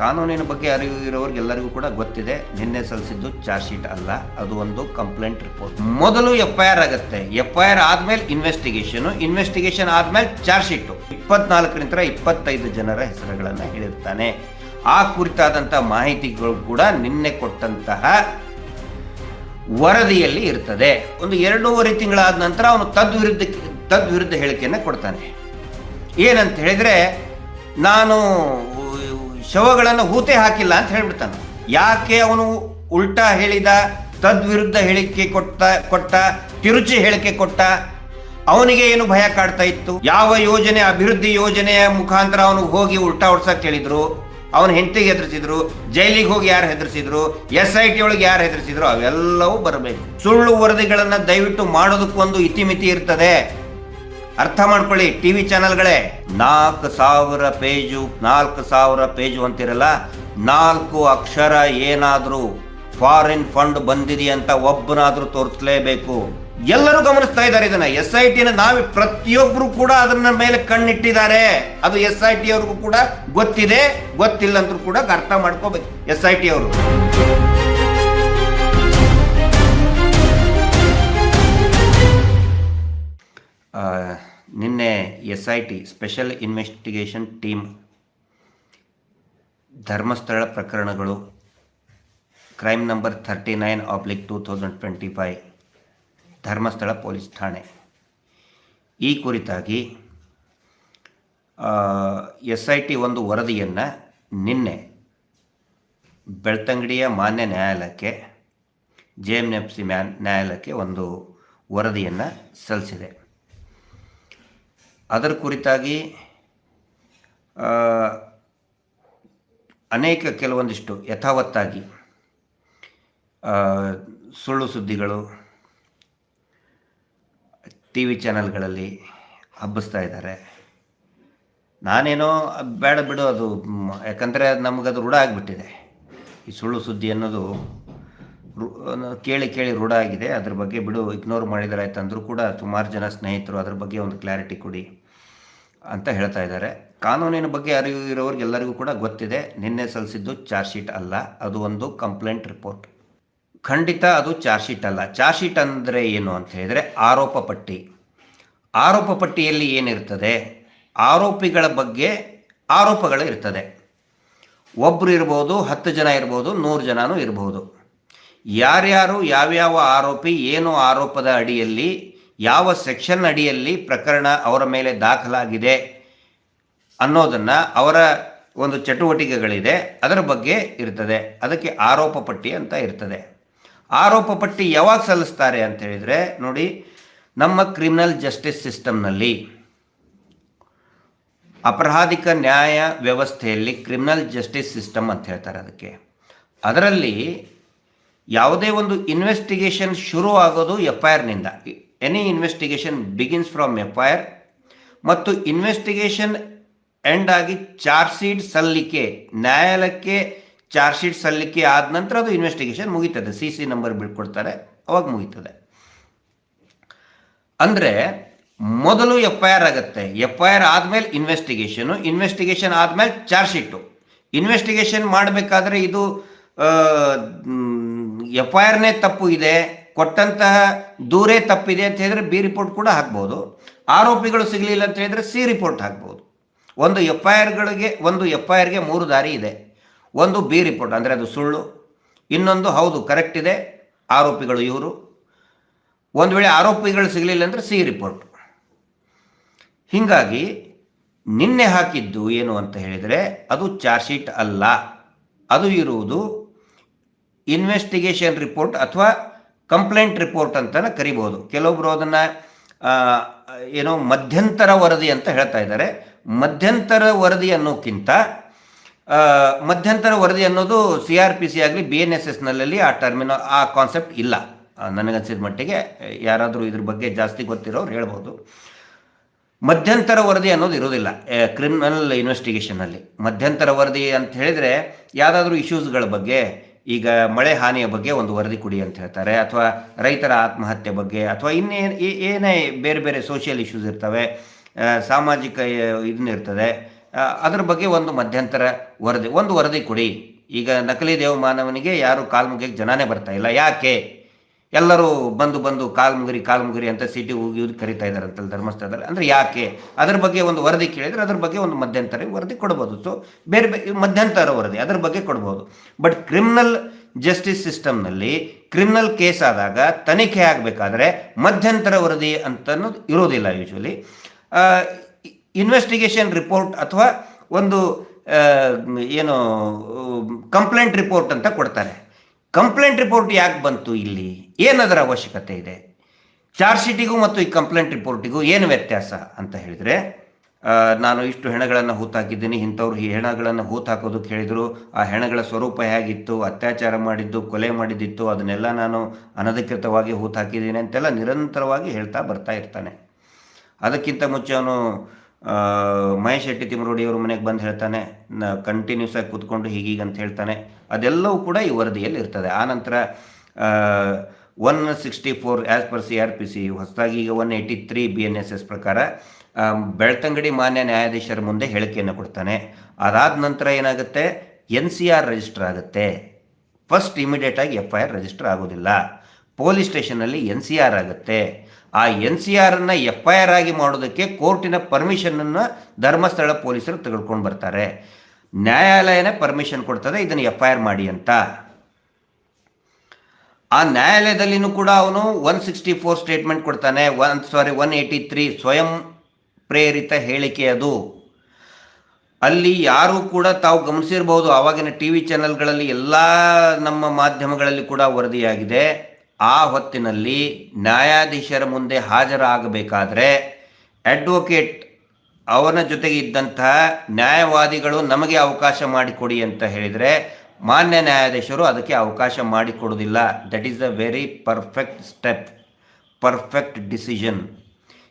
ಕಾನೂನಿನ ಬಗ್ಗೆ ಅರಿವು ಇರೋರಿಗೆಲ್ಲರಿಗೂ ಕೂಡ ಗೊತ್ತಿದೆ. ನಿನ್ನೆ ಸಲ್ಲಿಸಿದ್ದು ಚಾರ್ಜ್ ಶೀಟ್ ಅಲ್ಲ, ಅದು ಒಂದು ಕಂಪ್ಲೇಂಟ್ ರಿಪೋರ್ಟ್. ಮೊದಲು ಎಫ್ ಐ ಆರ್ ಆಗುತ್ತೆ. ಎಫ್ ಐ ಆರ್ ಆದ್ಮೇಲೆ ಇನ್ವೆಸ್ಟಿಗೇಷನ್ ಇನ್ವೆಸ್ಟಿಗೇಷನ್ ಆದ್ಮೇಲೆ ಚಾರ್ಜ್ ಶೀಟ್. ಇಪ್ಪತ್ನಾಲ್ಕರಿಂದ ಇಪ್ಪತ್ತೈದು ಜನರ ಹೆಸರುಗಳನ್ನು ಹೇಳಿರ್ತಾನೆ. ಆ ಕುರಿತಾದಂಥ ಮಾಹಿತಿಗಳು ಕೂಡ ನಿನ್ನೆ ಕೊಟ್ಟಂತಹ ವರದಿಯಲ್ಲಿ ಇರ್ತದೆ. ಒಂದು ಎರಡೂವರೆ ತಿಂಗಳಾದ ನಂತರ ಅವನು ತದ್ವಿರುದ್ಧ ತದ್ವಿರುದ್ಧ ಹೇಳಿಕೆಯನ್ನು ಕೊಡ್ತಾನೆ. ಏನಂತ ಹೇಳಿದ್ರೆ, ನಾನು ಶವಗಳನ್ನು ಹೂತೆ ಹಾಕಿಲ್ಲ ಅಂತ ಹೇಳ್ಬಿಡ್ತಾನೆ. ಯಾಕೆ ಅವನು ಉಲ್ಟಾ ಹೇಳಿದ, ತದ್ವಿರುದ್ಧ ಹೇಳಿಕೆ ಕೊಟ್ಟ ಕೊಟ್ಟ, ತಿರುಚಿ ಹೇಳಿಕೆ ಕೊಟ್ಟ? ಅವನಿಗೆ ಏನು ಭಯ ಕಾಡ್ತಾ ಇತ್ತು? ಯಾವ ಯೋಜನೆ, ಅಭಿವೃದ್ಧಿ ಯೋಜನೆಯ ಮುಖಾಂತರ ಅವನು ಹೋಗಿ ಉಲ್ಟಾ ಹೊಡ್ಸಕ್ ಹೇಳಿದ್ರು? ಅವನ ಹೆಂಡತಿಗೆ ಹೆದರ್ಸಿದ್ರು? ಜೈಲಿಗೆ ಹೋಗಿ ಯಾರು ಹೆದರ್ಸಿದ್ರು? ಎಸ್ ಐ ಟಿ ಒಳಗೆ ಯಾರು ಹೆದರ್ಸಿದ್ರು? ಅವೆಲ್ಲವೂ ಬರಬೇಕು. ಸುಳ್ಳು ವರದಿಗಳನ್ನು ದಯವಿಟ್ಟು ಮಾಡೋದಕ್ಕೊಂದು ಇತಿಮಿತಿ ಇರ್ತದೆ. ಅರ್ಥ ಮಾಡ್ಕೊಳ್ಳಿ ಟಿವಿ ಚಾನೆಲ್ಗಳೇ. ನಾಲ್ಕು ಸಾವಿರ ಪೇಜು ನಾಲ್ಕು ಸಾವಿರ ಪೇಜು ಅಂತಿರಲ್ಲ ನಾಲ್ಕು ಅಕ್ಷರ ಏನಾದರೂ ಫಾರಿನ್ ಫಂಡ್ ಬಂದಿದೆ ಅಂತ ಒಬ್ಬನಾದರೂ ತೋರಿಸಲೇಬೇಕು. ಎಲ್ಲರೂ ಗಮನಿಸ್ತಾ ಇದ್ದಾರೆ ಇದನ್ನ. ಎಸ್ ಐ ಟಿನ ನಾವೇ ಪ್ರತಿಯೊಬ್ಬರು ಕೂಡ ಅದನ್ನ ಮೇಲೆ ಕಣ್ಣಿಟ್ಟಿದ್ದಾರೆ. ಅದು ಎಸ್ ಐ ಟಿ ಅವ್ರಿಗೂ ಕೂಡ ಗೊತ್ತಿದೆ ಗೊತ್ತಿಲ್ಲ ಅಂದ್ರೂ ಕೂಡ ಅರ್ಥ ಮಾಡ್ಕೋಬೇಕು. ಎಸ್ ಐ ಟಿ ಅವರು ಆ, ನಿನ್ನೆ S I T special investigation team Dharmasthala ಪ್ರಕರಣಗಳು, crime number thirty nine oblique two thousand twenty five, Dharmasthala police ಠಾಣೆ. ಈ ಕುರಿತಾಗಿ ಎಸ್ ಐ ಟಿ ಒಂದು ವರದಿಯನ್ನು ನಿನ್ನೆ ಬೆಳ್ತಂಗಡಿಯ ಮಾನ್ಯ ನ್ಯಾಯಾಲಯಕ್ಕೆ, ಜೆ ಎಂ ಎಫ್ ಸಿ ಮ್ಯಾನ್ ನ್ಯಾಯಾಲಯಕ್ಕೆ ಒಂದು ವರದಿಯನ್ನು ಸಲ್ಲಿಸಿದೆ. ಅದರ ಕುರಿತಾಗಿ ಅನೇಕ ಕೆಲವೊಂದಿಷ್ಟು ಯಥಾವತ್ತಾಗಿ ಸುಳ್ಳು ಸುದ್ದಿಗಳು ಟಿ ವಿ ಚಾನಲ್ಗಳಲ್ಲಿ ಹಬ್ಬಿಸ್ತಾ ಇದ್ದಾರೆ. ನಾನೇನೋ ಬೇಡ ಬಿಡು ಅದು ಯಾಕಂದರೆ ಯಾಕಂದರೆ ಅದು ರೂಢ ಆಗಿಬಿಟ್ಟಿದೆ. ಈ ಸುಳ್ಳು ಸುದ್ದಿ ಅನ್ನೋದು ಕೇಳಿ ಕೇಳಿ ರೂಢ ಆಗಿದೆ. ಅದ್ರ ಬಗ್ಗೆ ಬಿಡು, ಇಗ್ನೋರ್ ಮಾಡಿದರೆ ಆಯ್ತು ಅಂದರೂ ಕೂಡ ಸುಮಾರು ಜನ ಸ್ನೇಹಿತರು ಅದ್ರ ಬಗ್ಗೆ ಒಂದು ಕ್ಲಾರಿಟಿ ಕೊಡಿ. ಅಂತ ಹೇಳ್ತಾ ಇದ್ದಾರೆ. ಕಾನೂನಿನ ಬಗ್ಗೆ ಅರಿವು ಇರೋರಿಗೆಲ್ಲರಿಗೂ ಕೂಡ ಗೊತ್ತಿದೆ. ನಿನ್ನೆ ಸಲ್ಲಿಸಿದ್ದು ಚಾರ್ಜ್ ಶೀಟ್ ಅಲ್ಲ, ಅದು ಒಂದು ಕಂಪ್ಲೇಂಟ್ ರಿಪೋರ್ಟ್. ಖಂಡಿತ ಅದು ಚಾರ್ಜ್ ಶೀಟ್ ಅಲ್ಲ. ಚಾರ್ಜ್ ಶೀಟ್ ಅಂದರೆ ಏನು ಅಂತ ಹೇಳಿದರೆ ಆರೋಪ ಪಟ್ಟಿ. ಆರೋಪ ಪಟ್ಟಿಯಲ್ಲಿ ಏನಿರ್ತದೆ? ಆರೋಪಿಗಳ ಬಗ್ಗೆ ಆರೋಪಗಳು ಇರ್ತದೆ. ಒಬ್ಬರು ಇರ್ಬೋದು, ಹತ್ತು ಜನ ಇರ್ಬೋದು, ನೂರು ಜನನೂ ಇರ್ಬೋದು. ಯಾರ್ಯಾರು, ಯಾವ್ಯಾವ ಆರೋಪಿ, ಏನು ಆರೋಪದ ಅಡಿಯಲ್ಲಿ ಯಾವ ಸೆಕ್ಷನ್ ಅಡಿಯಲ್ಲಿ ಪ್ರಕರಣ ಅವರ ಮೇಲೆ ದಾಖಲಾಗಿದೆ ಅನ್ನೋದನ್ನು ಅವರ ಒಂದು ಚಟುವಟಿಕೆಗಳಿದೆ, ಅದರ ಬಗ್ಗೆ ಇರ್ತದೆ. ಅದಕ್ಕೆ ಆರೋಪ ಪಟ್ಟಿ ಅಂತ ಇರ್ತದೆ. ಆರೋಪ ಪಟ್ಟಿ ಯಾವಾಗ ಸಲ್ಲಿಸ್ತಾರೆ ಅಂತ ಹೇಳಿದರೆ, ನೋಡಿ, ನಮ್ಮ ಕ್ರಿಮಿನಲ್ ಜಸ್ಟಿಸ್ ಸಿಸ್ಟಮ್ನಲ್ಲಿ ಅಪರಾಧಿಕ ನ್ಯಾಯ ವ್ಯವಸ್ಥೆಯಲ್ಲಿ ಕ್ರಿಮಿನಲ್ ಜಸ್ಟಿಸ್ ಸಿಸ್ಟಮ್ ಅಂತ ಹೇಳ್ತಾರೆ ಅದಕ್ಕೆ. ಅದರಲ್ಲಿ ಯಾವುದೇ ಒಂದು ಇನ್ವೆಸ್ಟಿಗೇಷನ್ ಶುರು ಆಗೋದು F I ಆರ್ನಿಂದ any investigation begins from F I R ಮತ್ತು ಇನ್ವೆಸ್ಟಿಗೇಷನ್ ಎಂಡ್ ಆಗಿ ಚಾರ್ಜ್ ಶೀಟ್ ಸಲ್ಲಿಕೆ, ನ್ಯಾಯಾಲಯಕ್ಕೆ ಚಾರ್ಜ್ ಶೀಟ್ ಸಲ್ಲಿಕೆ ಆದ ನಂತರ ಅದು ಇನ್ವೆಸ್ಟಿಗೇಷನ್ ಮುಗೀತದೆ. ಸಿ ಸಿ ನಂಬರ್ ಬಿಟ್ಕೊಡ್ತಾರೆ ಅವಾಗ ಮುಗೀತದೆ. ಅಂದರೆ ಮೊದಲು ಎಫ್ ಐ ಆರ್ ಆಗುತ್ತೆ. ಎಫ್ ಐ ಆರ್ ಆದಮೇಲೆ ಇನ್ವೆಸ್ಟಿಗೇಷನು ಇನ್ವೆಸ್ಟಿಗೇಷನ್ ಆದಮೇಲೆ ಚಾರ್ಜ್ ಶೀಟು ಇನ್ವೆಸ್ಟಿಗೇಷನ್ ಮಾಡಬೇಕಾದ್ರೆ ಇದು ಎಫ್ ಐ ಆರ್ನೇ ತಪ್ಪು ಇದೆ. ಕೊಟ್ಟಂತಹ ದೂರೇ ತಪ್ಪಿದೆ ಅಂತ ಹೇಳಿದರೆ ಬಿ ರಿಪೋರ್ಟ್ ಕೂಡ ಹಾಕ್ಬೋದು. ಆರೋಪಿಗಳು ಸಿಗಲಿಲ್ಲ ಅಂತ ಹೇಳಿದರೆ ಸಿ ರಿಪೋರ್ಟ್ ಹಾಕ್ಬೋದು. ಒಂದು ಎಫ್ ಐ ಆರ್ಗಳಿಗೆ ಒಂದು ಎಫ್ ಐ ಆರ್ಗೆ ಮೂರು ದಾರಿ ಇದೆ. ಒಂದು ಬಿ ರಿಪೋರ್ಟ್, ಅಂದರೆ ಅದು ಸುಳ್ಳು. ಇನ್ನೊಂದು ಹೌದು, ಕರೆಕ್ಟ್ ಇದೆ, ಆರೋಪಿಗಳು ಇವರು. ಒಂದು ವೇಳೆ ಆರೋಪಿಗಳು ಸಿಗಲಿಲ್ಲ ಅಂದರೆ ಸಿ ರಿಪೋರ್ಟ್. ಹೀಗಾಗಿ ನಿನ್ನೆ ಹಾಕಿದ್ದು ಏನು ಅಂತ ಹೇಳಿದರೆ ಅದು ಚಾರ್ಜ್ ಶೀಟ್ ಅಲ್ಲ. ಅದು ಇರುವುದು ಇನ್ವೆಸ್ಟಿಗೇಷನ್ ರಿಪೋರ್ಟ್ ಅಥವಾ ಕಂಪ್ಲೇಂಟ್ ರಿಪೋರ್ಟ್ ಅಂತಲೇ ಕರಿಬೋದು. ಕೆಲವೊಬ್ಬರು ಅದನ್ನು ಏನೋ ಮಧ್ಯಂತರ ವರದಿ ಅಂತ ಹೇಳ್ತಾ ಇದ್ದಾರೆ. ಮಧ್ಯಂತರ ವರದಿ ಅನ್ನೋಕ್ಕಿಂತ ಮಧ್ಯಂತರ ವರದಿ ಅನ್ನೋದು ಸಿ ಆರ್ ಪಿ ಸಿ ಆಗಲಿ, ಬಿ ಎನ್ ಎಸ್ ಎಸ್ನಲ್ಲಿ ಆ ಟರ್ಮಿನ, ಆ ಕಾನ್ಸೆಪ್ಟ್ ಇಲ್ಲ. ನನಗನ್ಸಿದ ಮಟ್ಟಿಗೆ, ಯಾರಾದರೂ ಇದ್ರ ಬಗ್ಗೆ ಜಾಸ್ತಿ ಗೊತ್ತಿರೋರು ಹೇಳ್ಬೋದು. ಮಧ್ಯಂತರ ವರದಿ ಅನ್ನೋದು ಇರೋದಿಲ್ಲ ಕ್ರಿಮಿನಲ್ ಇನ್ವೆಸ್ಟಿಗೇಷನಲ್ಲಿ ಮಧ್ಯಂತರ ವರದಿ ಅಂತ ಹೇಳಿದರೆ ಯಾವುದಾದ್ರೂ ಇಶ್ಯೂಸ್ಗಳ ಬಗ್ಗೆ ಈಗ ಮಳೆ ಹಾನಿಯ ಬಗ್ಗೆ ಒಂದು ವರದಿ ಕೊಡಿ ಅಂತ ಹೇಳ್ತಾರೆ. ಅಥವಾ ರೈತರ ಆತ್ಮಹತ್ಯೆ ಬಗ್ಗೆ ಅಥವಾ ಇನ್ನೇ ಏನೇ ಬೇರೆ ಬೇರೆ ಸೋಷಿಯಲ್ ಇಶ್ಯೂಸ್ ಇರ್ತವೆ ಸಾಮಾಜಿಕ ಇದನ್ನ ಇರ್ತದೆ ಆ, ಅದ್ರ ಬಗ್ಗೆ ಒಂದು ಮಧ್ಯಂತರ ವರದಿ ಒಂದು ವರದಿ ಕೊಡಿ. ಈಗ ನಕಲಿ ದೇವಮಾನವನಿಗೆ ಯಾರು ಕಾಲ್ಮುಗಿಗೆ ಜನನೇ ಬರ್ತಾ ಇಲ್ಲ. ಯಾಕೆ? ಎಲ್ಲರೂ ಬಂದು ಬಂದು ಕಾಲ್ಮುಗುರಿ ಕಾಲ್ಮುಗುರಿ ಅಂತ ಸಿಟಿ ಹೋಗಿ ಕರಿತಾ ಇದ್ದಾರೆ ಅಂತಲ್ಲಿ ಧರ್ಮಸ್ಥಳದಲ್ಲಿ. ಅಂದರೆ ಯಾಕೆ? ಅದ್ರ ಬಗ್ಗೆ ಒಂದು ವರದಿ ಕೇಳಿದರೆ ಅದ್ರ ಬಗ್ಗೆ ಒಂದು ಮಧ್ಯಂತರ ವರದಿ ಕೊಡ್ಬೋದು. ಸೊ ಬೇರೆ ಬೇರೆ ಮಧ್ಯಂತರ ವರದಿ ಅದ್ರ ಬಗ್ಗೆ ಕೊಡ್ಬೋದು. ಬಟ್ ಕ್ರಿಮಿನಲ್ ಜಸ್ಟಿಸ್ ಸಿಸ್ಟಮ್ನಲ್ಲಿ ಕ್ರಿಮಿನಲ್ ಕೇಸ್ ಆದಾಗ ತನಿಖೆ ಆಗಬೇಕಾದ್ರೆ ಮಧ್ಯಂತರ ವರದಿ ಅಂತ ಇರೋದಿಲ್ಲ ಯೂಶ್ವಲಿ ಇನ್ವೆಸ್ಟಿಗೇಷನ್ ರಿಪೋರ್ಟ್ ಅಥವಾ ಒಂದು ಏನು ಕಂಪ್ಲೇಂಟ್ ರಿಪೋರ್ಟ್ ಅಂತ ಕೊಡ್ತಾರೆ. ಕಂಪ್ಲೇಂಟ್ ರಿಪೋರ್ಟ್ ಯಾಕೆ ಬಂತು ಇಲ್ಲಿ? ಏನದರ ಅವಶ್ಯಕತೆ ಇದೆ? ಚಾರ್ಜ್ ಶೀಟಿಗೂ ಮತ್ತು ಈ ಕಂಪ್ಲೇಂಟ್ ರಿಪೋರ್ಟಿಗೂ ಏನು ವ್ಯತ್ಯಾಸ ಅಂತ ಹೇಳಿದರೆ ನಾನು ಇಷ್ಟು ಹೆಣಗಳನ್ನು ಹೂತಾಕಿದ್ದೀನಿ, ಇಂಥವ್ರು ಈ ಹೆಣಗಳನ್ನು ಹೂತಾಕೋದು ಹೇಳಿದರು ಆ ಹೆಣಗಳ ಸ್ವರೂಪ ಹೇಗಿತ್ತು, ಅತ್ಯಾಚಾರ ಮಾಡಿದ್ದು, ಕೊಲೆ ಮಾಡಿದ್ದಿತ್ತು, ಅದನ್ನೆಲ್ಲ ನಾನು ಅನಧಿಕೃತವಾಗಿ ಹೂತಾಕಿದ್ದೀನಿ ಅಂತೆಲ್ಲ ನಿರಂತರವಾಗಿ ಹೇಳ್ತಾ ಬರ್ತಾ ಇರ್ತಾನೆ. ಅದಕ್ಕಿಂತ ಮುಂಚೆ ಅವನು ಮಹೇಶ್ ಶೆಟ್ಟಿ ತಿಮರೋಡಿಯವ್ರ ಮನೆಗೆ ಬಂದು ಹೇಳ್ತಾನೆ ಕಂಟಿನ್ಯೂಸ್ ಆಗಿ ಕೂತ್ಕೊಂಡು ಹೀಗೀಗ ಅಂತ ಹೇಳ್ತಾನೆ. ಅದೆಲ್ಲವೂ ಕೂಡ ಈ ವರದಿಯಲ್ಲಿ ಇರ್ತದೆ. ಆನಂತರ one sixty four as per C R P C ಹೊಸದಾಗಿ ಈಗ one eighty three B N S S ಪ್ರಕಾರ ಬೆಳ್ತಂಗಡಿ ಮಾನ್ಯ ನ್ಯಾಯಾಧೀಶರ ಮುಂದೆ ಹೇಳಿಕೆಯನ್ನು ಕೊಡ್ತಾನೆ. ಅದಾದ ನಂತರ ಏನಾಗುತ್ತೆ? ಎನ್ ಸಿ ಆರ್ ರಿಜಿಸ್ಟರ್ ಆಗುತ್ತೆ. ಫಸ್ಟ್ ಇಮಿಡಿಯೇಟಾಗಿ ಎಫ್ ಐ ಆರ್ ರಿಜಿಸ್ಟರ್ ಆಗೋದಿಲ್ಲ. ಪೊಲೀಸ್ ಸ್ಟೇಷನಲ್ಲಿ ಎನ್ ಸಿ ಆರ್ ಆಗುತ್ತೆ. ಆ ಎನ್ ಸಿ ಆರನ್ನು ಎಫ್ ಐ ಆರ್ ಆಗಿ ಮಾಡೋದಕ್ಕೆ ಕೋರ್ಟಿನ ಪರ್ಮಿಷನನ್ನು ಧರ್ಮಸ್ಥಳ ಪೊಲೀಸರು ತೆಗೆದುಕೊಂಡು ಬರ್ತಾರೆ. ನ್ಯಾಯಾಲಯನೇ ಪರ್ಮಿಷನ್ ಕೊಡ್ತದೆ, ಇದನ್ನು ಎಫ್ ಐ ಆರ್ ಮಾಡಿ ಅಂತ. ಆ ನ್ಯಾಯಾಲಯದಲ್ಲಿನೂ ಕೂಡ ಅವನು ಒನ್ ಸಿಕ್ಸ್ಟಿ ಫೋರ್ ಸ್ಟೇಟ್ಮೆಂಟ್ ಕೊಡ್ತಾನೆ, one sorry one eighty three ಸ್ವಯಂ ಪ್ರೇರಿತ ಹೇಳಿಕೆ ಅದು. ಅಲ್ಲಿ ಯಾರು ಕೂಡ ತಾವು ಗಮನಿಸಿರ್ಬೋದು, ಆವಾಗಿನ ಟಿ ವಿ ಚಾನೆಲ್ಗಳಲ್ಲಿ ಎಲ್ಲ ನಮ್ಮ ಮಾಧ್ಯಮಗಳಲ್ಲಿ ಕೂಡ ವರದಿಯಾಗಿದೆ. ಆ ಹೊತ್ತಿನಲ್ಲಿ ನ್ಯಾಯಾಧೀಶರ ಮುಂದೆ ಹಾಜರಾಗಬೇಕಾದರೆ ಅಡ್ವೊಕೇಟ್ ಅವನ ಜೊತೆಗೆ ಇದ್ದಂತಹ ನ್ಯಾಯವಾದಿಗಳು ನಮಗೆ ಅವಕಾಶ ಮಾಡಿಕೊಡಿ ಅಂತ ಹೇಳಿದರೆ ಮಾನ್ಯ ನ್ಯಾಯಾಧೀಶರು ಅದಕ್ಕೆ ಅವಕಾಶ ಮಾಡಿಕೊಡೋದಿಲ್ಲ that is a very perfect step perfect decision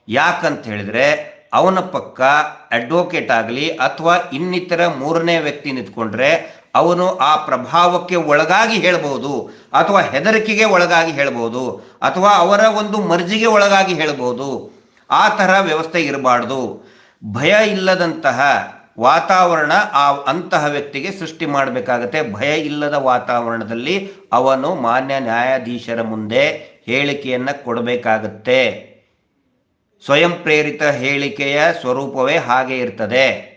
ಯಾಕಂತ ಹೇಳಿದರೆ ಅವನ ಪಕ್ಕ ಅಡ್ವೊಕೇಟ್ ಆಗಲಿ ಅಥವಾ ಇನ್ನಿತರ ಮೂರನೇ ವ್ಯಕ್ತಿ ನಿಂತ್ಕೊಂಡ್ರೆ ಅವನು ಆ ಪ್ರಭಾವಕ್ಕೆ ಒಳಗಾಗಿ ಹೇಳಬಹುದು ಅಥವಾ ಹೆದರಿಕೆಗೆ ಒಳಗಾಗಿ ಹೇಳಬಹುದು ಅಥವಾ ಅವರ ಒಂದು ಮರ್ಜಿಗೆ ಒಳಗಾಗಿ ಹೇಳಬಹುದು ಆ ಥರ ವ್ಯವಸ್ಥೆ ಇರಬಾರ್ದು. ಭಯ ಇಲ್ಲದಂತಹ ವಾತಾವರಣ ಆ ಅಂತಹ ವ್ಯಕ್ತಿಗೆ ಸೃಷ್ಟಿ ಮಾಡಬೇಕಾಗತ್ತೆ. ಭಯ ಇಲ್ಲದ ವಾತಾವರಣದಲ್ಲಿ ಅವನು ಮಾನ್ಯ ನ್ಯಾಯಾಧೀಶರ ಮುಂದೆ ಹೇಳಿಕೆಯನ್ನು ಕೊಡಬೇಕಾಗತ್ತೆ. ಸ್ವಯಂ ಪ್ರೇರಿತ ಹೇಳಿಕೆಯ ಸ್ವರೂಪವೇ ಹಾಗೆ ಇರ್ತದೆ.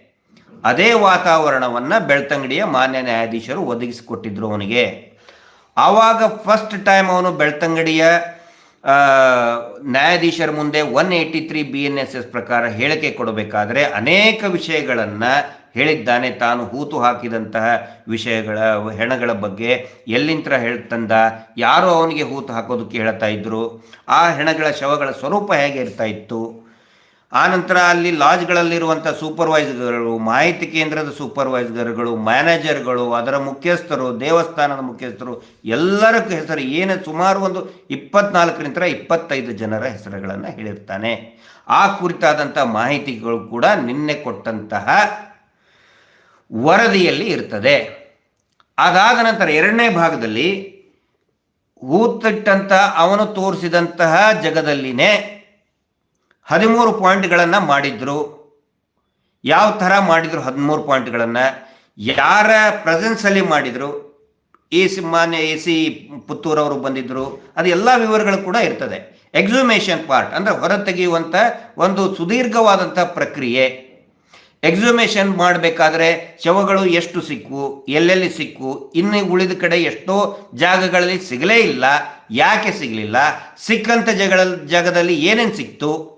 ಅದೇ ವಾತಾವರಣವನ್ನು ಬೆಳ್ತಂಗಡಿಯ ಮಾನ್ಯ ನ್ಯಾಯಾಧೀಶರು ಒದಗಿಸಿಕೊಟ್ಟಿದ್ರು ಅವನಿಗೆ. ಆವಾಗ ಫಸ್ಟ್ ಟೈಮ್ ಅವನು ಬೆಳ್ತಂಗಡಿಯ ನ್ಯಾಯಾಧೀಶರ ಮುಂದೆ one eighty three B N S S ಪ್ರಕಾರ ಹೇಳಿಕೆ ಕೊಡಬೇಕಾದ್ರೆ ಅನೇಕ ವಿಷಯಗಳನ್ನು ಹೇಳಿದ್ದಾನೆ. ತಾನು ಹೂತು ಹಾಕಿದಂತಹ ವಿಷಯಗಳ, ಹೆಣಗಳ ಬಗ್ಗೆ ಎಲ್ಲಿಂತ್ರ ಹೇಳ್ತಂದ ಯಾರು ಅವನಿಗೆ ಹೂತು ಹಾಕೋದಕ್ಕೆ ಹೇಳ್ತಾ ಇದ್ರು? ಆ ಹೆಣಗಳ ಶವಗಳ ಸ್ವರೂಪ ಹೇಗೆ ಇರ್ತಾ ಇತ್ತು? ಆನಂತರ ಅಲ್ಲಿ ಲಾಜ್ಗಳಲ್ಲಿರುವಂಥ ಸೂಪರ್ವೈಸರ್ಗಳು, ಮಾಹಿತಿ ಕೇಂದ್ರದ ಸೂಪರ್ವೈಸರ್ಗಳು, ಮ್ಯಾನೇಜರ್ಗಳು, ಅದರ ಮುಖ್ಯಸ್ಥರು, ದೇವಸ್ಥಾನದ ಮುಖ್ಯಸ್ಥರು ಎಲ್ಲರ ಹೆಸರು, ಏನು ಸುಮಾರು ಒಂದು ಇಪ್ಪತ್ನಾಲ್ಕರಿಂದ ಇಪ್ಪತ್ತೈದು ಜನರ ಹೆಸರುಗಳನ್ನು ಹೇಳಿರ್ತಾನೆ. ಆ ಕುರಿತಾದಂಥ ಮಾಹಿತಿಗಳು ಕೂಡ ನಿನ್ನೆ ಕೊಟ್ಟಂತಹ ವರದಿಯಲ್ಲಿ ಇರ್ತದೆ. ಅದಾದ ನಂತರ ಎರಡನೇ ಭಾಗದಲ್ಲಿ ಹೂತಿಟ್ಟಂತಹ ಅವನು ತೋರಿಸಿದಂತಹ ಜಗದಲ್ಲಿನೇ ಹದಿಮೂರು ಪಾಯಿಂಟ್ಗಳನ್ನು ಮಾಡಿದ್ರು. ಯಾವ ಥರ ಮಾಡಿದ್ರು ಹದಿಮೂರು ಪಾಯಿಂಟ್ಗಳನ್ನು? ಯಾರ ಪ್ರೆಸೆನ್ಸಲ್ಲಿ ಮಾಡಿದರು? ಎ ಸಿ ಮಾನ್ಯ ಎ ಸಿ ಪುತ್ತೂರವರು ಬಂದಿದ್ದರು ಅದು ಎಲ್ಲ ವಿವರಗಳು ಕೂಡ ಇರ್ತದೆ. ಎಕ್ಸುಮೇಷನ್ ಪಾರ್ಟ್ ಅಂದರೆ ಹೊರತೆಗೆಯುವಂಥ ಒಂದು ಸುದೀರ್ಘವಾದಂಥ ಪ್ರಕ್ರಿಯೆ. ಎಕ್ಸುಮೇಷನ್ ಮಾಡಬೇಕಾದ್ರೆ ಶವಗಳು ಎಷ್ಟು ಸಿಕ್ಕು, ಎಲ್ಲೆಲ್ಲಿ ಸಿಕ್ಕು, ಇನ್ನು ಉಳಿದ ಕಡೆ ಎಷ್ಟೋ ಜಾಗಗಳಲ್ಲಿ ಸಿಗಲೇ ಇಲ್ಲ. ಯಾಕೆ ಸಿಗಲಿಲ್ಲ? ಸಿಕ್ಕಂಥ ಜಗಳ ಜಾಗದಲ್ಲಿ ಏನೇನು ಸಿಕ್ತು?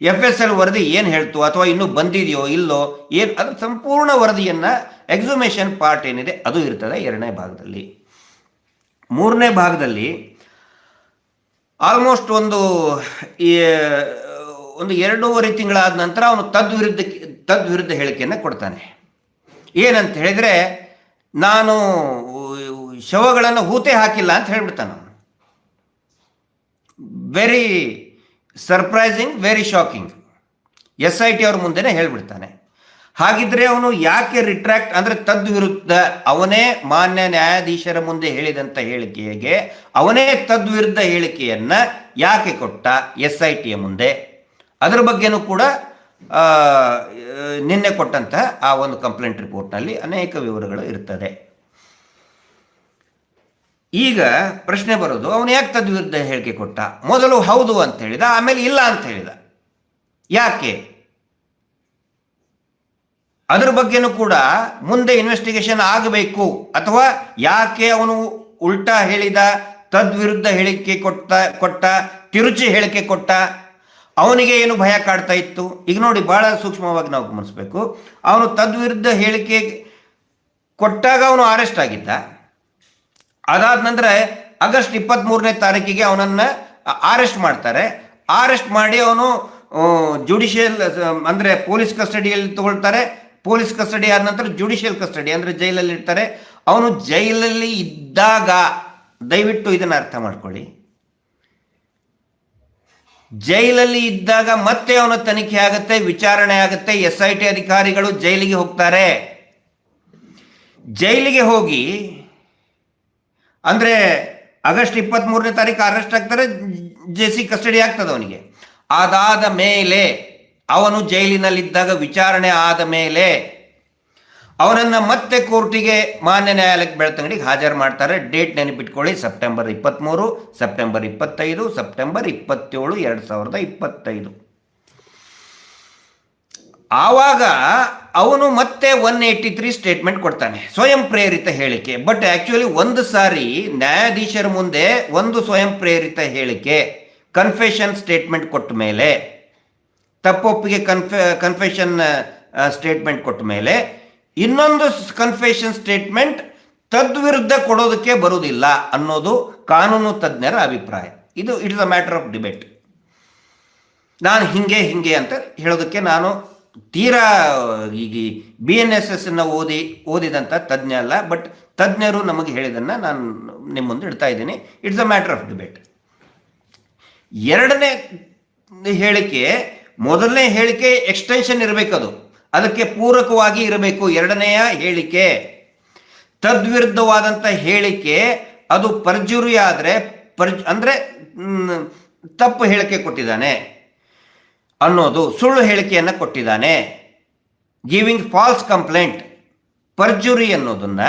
ಎಫ್ ಎಸ್ ಎಲ್ ವರದಿ ಏನು ಹೇಳ್ತು ಅಥವಾ ಇನ್ನೂ ಬಂದಿದೆಯೋ ಇಲ್ಲೋ ಏನು ಅದ್ರ ಸಂಪೂರ್ಣ ವರದಿಯನ್ನು ಎಕ್ಸುಮೇಷನ್ ಪಾರ್ಟ್ ಏನಿದೆ ಅದು ಇರ್ತದೆ ಎರಡನೇ ಭಾಗದಲ್ಲಿ. ಮೂರನೇ ಭಾಗದಲ್ಲಿ ಆಲ್ಮೋಸ್ಟ್ ಒಂದು ಒಂದು ಎರಡೂವರೆ ತಿಂಗಳಾದ ನಂತರ ಅವನು ತದ್ವಿರುದ್ಧ ತದ್ವಿರುದ್ಧ ಹೇಳಿಕೆಯನ್ನು ಕೊಡ್ತಾನೆ. ಏನಂತ ಹೇಳಿದರೆ, ನಾನು ಶವಗಳನ್ನು ಹೂತೆ ಹಾಕಿಲ್ಲ ಅಂತ ಹೇಳಿಬಿಡ್ತಾನೆ very surprising very shocking S I T ಅವ್ರ ಮುಂದೆನೇ ಹೇಳ್ಬಿಡ್ತಾನೆ. ಹಾಗಿದ್ರೆ ಅವನು ಯಾಕೆ ರಿಟ್ರಾಕ್ಟ್ ಅಂದರೆ ತದ್ವಿರುದ್ಧ ಅವನೇ ಮಾನ್ಯ ನ್ಯಾಯಾಧೀಶರ ಮುಂದೆ ಹೇಳಿದಂಥ ಹೇಳಿಕೆಗೆ ಅವನೇ ತದ್ವಿರುದ್ಧ ಹೇಳಿಕೆಯನ್ನು ಯಾಕೆ ಕೊಟ್ಟ ಎಸ್ ಐ ಟಿಯ ಮುಂದೆ? ಅದರ ಬಗ್ಗೆನೂ ಕೂಡ ನಿನ್ನೆ ಕೊಟ್ಟಂತಹ ಆ ಒಂದು ಕಂಪ್ಲೇಂಟ್ ರಿಪೋರ್ಟ್ನಲ್ಲಿ ಅನೇಕ ವಿವರಗಳು ಇರ್ತದೆ. ಈಗ ಪ್ರಶ್ನೆ ಬರೋದು, ಅವನು ಯಾಕೆ ತದ್ವಿರುದ್ಧ ಹೇಳಿಕೆ ಕೊಟ್ಟ? ಮೊದಲು ಹೌದು ಅಂತ ಹೇಳಿದ, ಆಮೇಲೆ ಇಲ್ಲ ಅಂತ ಹೇಳಿದ. ಯಾಕೆ? ಅದರ ಬಗ್ಗೆನೂ ಕೂಡ ಮುಂದೆ ಇನ್ವೆಸ್ಟಿಗೇಷನ್ ಆಗಬೇಕು. ಅಥವಾ ಯಾಕೆ ಅವನು ಉಲ್ಟಾ ಹೇಳಿದ ತದ್ವಿರುದ್ಧ ಹೇಳಿಕೆ ಕೊಟ್ಟ ಕೊಟ್ಟ, ತಿರುಚಿ ಹೇಳಿಕೆ ಕೊಟ್ಟ? ಅವನಿಗೆ ಏನು ಭಯ ಕಾಡ್ತಾ ಇತ್ತು? ಈಗ ನೋಡಿ, ಬಹಳ ಸೂಕ್ಷ್ಮವಾಗಿ ನಾವು ಗಮನಿಸಬೇಕು. ಅವನು ತದ್ವಿರುದ್ಧ ಹೇಳಿಕೆ ಕೊಟ್ಟಾಗ ಅವನು ಅರೆಸ್ಟ್ ಆಗಿದ್ದ. ಅದಾದ ನಂತರ ಆಗಸ್ಟ್ ಇಪ್ಪತ್ತ್ಮೂರನೇ ತಾರೀಕಿಗೆ ಅವನನ್ನ ಅರೆಸ್ಟ್ ಮಾಡ್ತಾರೆ. ಅರೆಸ್ಟ್ ಮಾಡಿ ಅವನು ಜುಡಿಷಿಯಲ್ ಅಂದ್ರೆ ಪೊಲೀಸ್ ಕಸ್ಟಡಿಯಲ್ಲಿ ತಗೊಳ್ತಾರೆ. ಪೊಲೀಸ್ ಕಸ್ಟಡಿ ಆದ ನಂತರ ಜುಡಿಷಿಯಲ್ ಕಸ್ಟಡಿ ಅಂದ್ರೆ ಜೈಲಲ್ಲಿ ಇರ್ತಾರೆ ಅವನು ಜೈಲಲ್ಲಿ ಇದ್ದಾಗ ದಯವಿಟ್ಟು ಇದನ್ನ ಅರ್ಥ ಮಾಡ್ಕೊಳ್ಳಿ. ಜೈಲಲ್ಲಿ ಇದ್ದಾಗ ಮತ್ತೆ ಅವನ ತನಿಖೆ ಆಗುತ್ತೆ, ವಿಚಾರಣೆ ಆಗುತ್ತೆ, ಎಸ್ ಐ ಟಿ ಅಧಿಕಾರಿಗಳು ಜೈಲಿಗೆ ಹೋಗ್ತಾರೆ. ಜೈಲಿಗೆ ಹೋಗಿ ಅಂದರೆ ಆಗಸ್ಟ್ ಇಪ್ಪತ್ತ್ಮೂರನೇ ತಾರೀಕು ಅರೆಸ್ಟ್ ಆಗ್ತಾರೆ, ಜೆ ಸಿ ಕಸ್ಟಡಿ ಆಗ್ತದೆ ಅವನಿಗೆ. ಅದಾದ ಮೇಲೆ ಅವನು ಜೈಲಿನಲ್ಲಿದ್ದಾಗ ವಿಚಾರಣೆ ಆದ ಮೇಲೆ ಅವನನ್ನು ಮತ್ತೆ ಕೋರ್ಟಿಗೆ ಮಾನ್ಯ ನ್ಯಾಯಾಲಯಕ್ಕೆ ಬೆಳತಂಗಡಿಗೆ ಹಾಜರು ಮಾಡ್ತಾರೆ. ಡೇಟ್ ನೆನಪಿಟ್ಕೊಳ್ಳಿ, ಸೆಪ್ಟೆಂಬರ್ ಇಪ್ಪತ್ತ್ಮೂರು ಸೆಪ್ಟೆಂಬರ್ ಇಪ್ಪತ್ತೈದು, ಸೆಪ್ಟೆಂಬರ್ ಇಪ್ಪತ್ತೇಳು, ಎರಡು ಸಾವಿರದ ಇಪ್ಪತ್ತೈದು. ಆವಾಗ ಅವನು ಮತ್ತೆ ಒನ್ ಏಯ್ಟಿ ತ್ರೀ ಸ್ಟೇಟ್ಮೆಂಟ್ ಕೊಡ್ತಾನೆ. ಸ್ವಯಂ ಪ್ರೇರಿತ ಹೇಳಿಕೆ. ಬಟ್ ಆ್ಯಕ್ಚುಲಿ ಒಂದು ಸಾರಿ ನ್ಯಾಯಾಧೀಶರ ಮುಂದೆ ಒಂದು ಸ್ವಯಂ ಪ್ರೇರಿತ ಹೇಳಿಕೆ ಕನ್ಫೆಷನ್ ಸ್ಟೇಟ್ಮೆಂಟ್ ಕೊಟ್ಟ ಮೇಲೆ, ತಪ್ಪೊಪ್ಪಿಗೆ ಕನ್ಫೆ ಕನ್ಫೆಷನ್ ಸ್ಟೇಟ್ಮೆಂಟ್ ಕೊಟ್ಟ ಮೇಲೆ, ಇನ್ನೊಂದು ಕನ್ಫೆಷನ್ ಸ್ಟೇಟ್ಮೆಂಟ್ ತದ್ವಿರುದ್ಧ ಕೊಡೋದಕ್ಕೆ ಬರುವುದಿಲ್ಲ ಅನ್ನೋದು ಕಾನೂನು ತಜ್ಞರ ಅಭಿಪ್ರಾಯ. ಇದು it's a matter of debate ನಾನು ಹಿಂಗೆ ಹಿಂಗೆ ಅಂತ ಹೇಳೋದಕ್ಕೆ ನಾನು ತೀರಾ ಈಗ ಬಿ ಎನ್ ಎಸ್ ಎಸ್ ಅನ್ನು ಓದಿ ಓದಿದಂಥ ತಜ್ಞ ಅಲ್ಲ ಬಟ್ ತಜ್ಞರು ನಮಗೆ ಹೇಳಿದ್ದನ್ನು ನಾನು ನಿಮ್ಮ ಮುಂದೆ ಇಡ್ತಾ ಇದ್ದೀನಿ. It's a matter of debate ಎರಡನೇ ಹೇಳಿಕೆ, ಮೊದಲನೇ ಹೇಳಿಕೆ ಎಕ್ಸ್ಟೆನ್ಷನ್ ಇರಬೇಕದು. ಅದಕ್ಕೆ ಪೂರಕವಾಗಿ ಇರಬೇಕು ಎರಡನೆಯ ಹೇಳಿಕೆ. ತದ್ವಿರುದ್ಧವಾದಂಥ ಹೇಳಿಕೆ, ಅದು ಪರ್ಜುರಿ ಆದರೆ ಪರ್ಜ್ ಅಂದರೆ ತಪ್ಪು ಹೇಳಿಕೆ ಕೊಟ್ಟಿದ್ದಾನೆ. ಅನ್ನೋದು ಸುಳ್ಳು ಹೇಳಿಕೆಯನ್ನು ಕೊಟ್ಟಿದ್ದಾನೆ. ಗಿವಿಂಗ್ ಫಾಲ್ಸ್ ಕಂಪ್ಲೇಂಟ್ ಪರ್ಜುರಿ ಅನ್ನೋದನ್ನ,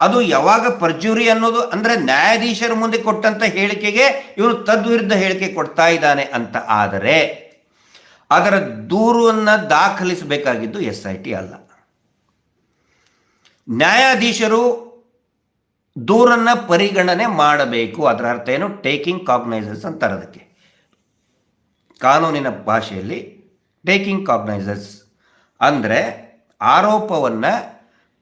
ಅದು ಯಾವಾಗ ಪರ್ಜುರಿ ಅನ್ನೋದು ಅಂದರೆ ನ್ಯಾಯಾಧೀಶರ ಮುಂದೆ ಕೊಟ್ಟಂತ ಹೇಳಿಕೆಗೆ ಇವನು ತದ್ವಿರುದ್ಧ ಹೇಳಿಕೆ ಕೊಡ್ತಾ ಇದ್ದಾನೆ ಅಂತ ಆದರೆ, ಅದರ ದೂರನ್ನು ದಾಖಲಿಸಬೇಕಾಗಿದ್ದು ಎಸ್ ಐ ಟಿ ಅಲ್ಲ. ನ್ಯಾಯಾಧೀಶರು ದೂರನ್ನು ಪರಿಗಣನೆ ಮಾಡಬೇಕು. ಅದರ ಅರ್ಥ ಏನು? ಟೇಕಿಂಗ್ ಕಾಗ್ನೈಸಸ್ ಅಂತಾರೆ ಅದಕ್ಕೆ ಕಾನೂನಿನ ಭಾಷೆಯಲ್ಲಿ ಟೇಕಿಂಗ್ ಕಾಗ್ನೈಸಸ್ ಅಂದರೆ ಆರೋಪವನ್ನು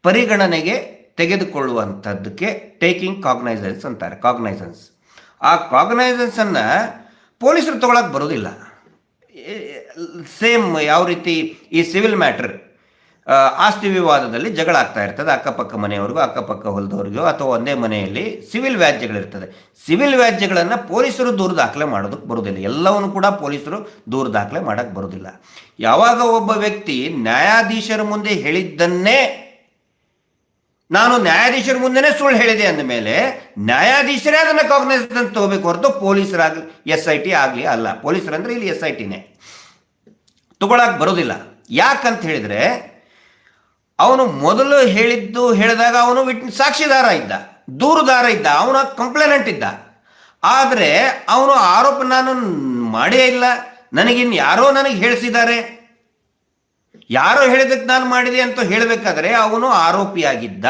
ಪರಿಗಣನೆಗೆ ತೆಗೆದುಕೊಳ್ಳುವಂಥದ್ದಕ್ಕೆ ಟೇಕಿಂಗ್ ಕಾಗ್ನೈಸನ್ಸ್ ಅಂತಾರೆ ಕಾಗ್ನೈಸನ್ಸ್ ಆ ಕಾಗ್ನೈಸನ್ಸನ್ನು ಪೊಲೀಸರು ತೊಗೊಳಕ್ಕೆ ಬರೋದಿಲ್ಲ. ಸೇಮ್ ಯಾವ ರೀತಿ ಈ ಸಿವಿಲ್ ಮ್ಯಾಟ್ರ್ ಆಸ್ತಿ ವಿವಾದದಲ್ಲಿ ಜಗಳ ಆಗ್ತಾ ಇರ್ತದೆ. ಅಕ್ಕಪಕ್ಕ ಮನೆಯವ್ರಿಗೂ, ಅಕ್ಕಪಕ್ಕ ಹೊಲದವ್ರಿಗೂ ಅಥವಾ ಒಂದೇ ಮನೆಯಲ್ಲಿ ಸಿವಿಲ್ ವ್ಯಾಜ್ಯಗಳಿರ್ತದೆ. ಸಿವಿಲ್ ವ್ಯಾಜ್ಯಗಳನ್ನು ಪೊಲೀಸರು ದೂರು ದಾಖಲೆ ಮಾಡೋದಕ್ಕೆ ಬರೋದಿಲ್ಲ ಎಲ್ಲವನ್ನು ಕೂಡ ಪೊಲೀಸರು ದೂರು ದಾಖಲೆ ಮಾಡೋಕ್ಕೆ ಬರೋದಿಲ್ಲ ಯಾವಾಗ ಒಬ್ಬ ವ್ಯಕ್ತಿ ನ್ಯಾಯಾಧೀಶರ ಮುಂದೆ ಹೇಳಿದ್ದನ್ನೇ, ನಾನು ನ್ಯಾಯಾಧೀಶರ ಮುಂದೆನೇ ಸುಳ್ಳು ಹೇಳಿದೆ ಅಂದ ಮೇಲೆ ನ್ಯಾಯಾಧೀಶರೇ ಅದನ್ನು ಕಾಂಗ್ರೆಸ್ ತಗೋಬೇಕು ಹೊರತು ಪೊಲೀಸರಾಗಲಿ, ಎಸ್ ಐ ಟಿ ಆಗಲಿ ಅಲ್ಲ. ಪೊಲೀಸರಂದ್ರೆ ಇಲ್ಲಿ ಎಸ್ ಐ ಟಿನೇ ತಗೊಳಕ್ ಬರೋದಿಲ್ಲ ಯಾಕಂತ ಹೇಳಿದ್ರೆ ಅವನು ಮೊದಲು ಹೇಳಿದ್ದು ಹೇಳಿದಾಗ ಅವನು ವಿಟ್ ಸಾಕ್ಷಿದಾರ ಇದ್ದ, ದೂರುದಾರ ಇದ್ದ, ಅವನ ಕಂಪ್ಲೇನೆಂಟ್ ಇದ್ದ. ಆದರೆ ಅವನು ಆರೋಪ ನಾನು ಮಾಡೇ ಇಲ್ಲ. ನನಗಿನ್ ಯಾರೋ ನನಗೆ ಹೇಳಿಸಿದ್ದಾರೆ. ಯಾರೋ ಹೇಳಿದಕ್ಕೆ ನಾನು ಮಾಡಿದೆ ಅಂತ ಹೇಳಬೇಕಾದ್ರೆ ಅವನು ಆರೋಪಿಯಾಗಿದ್ದ.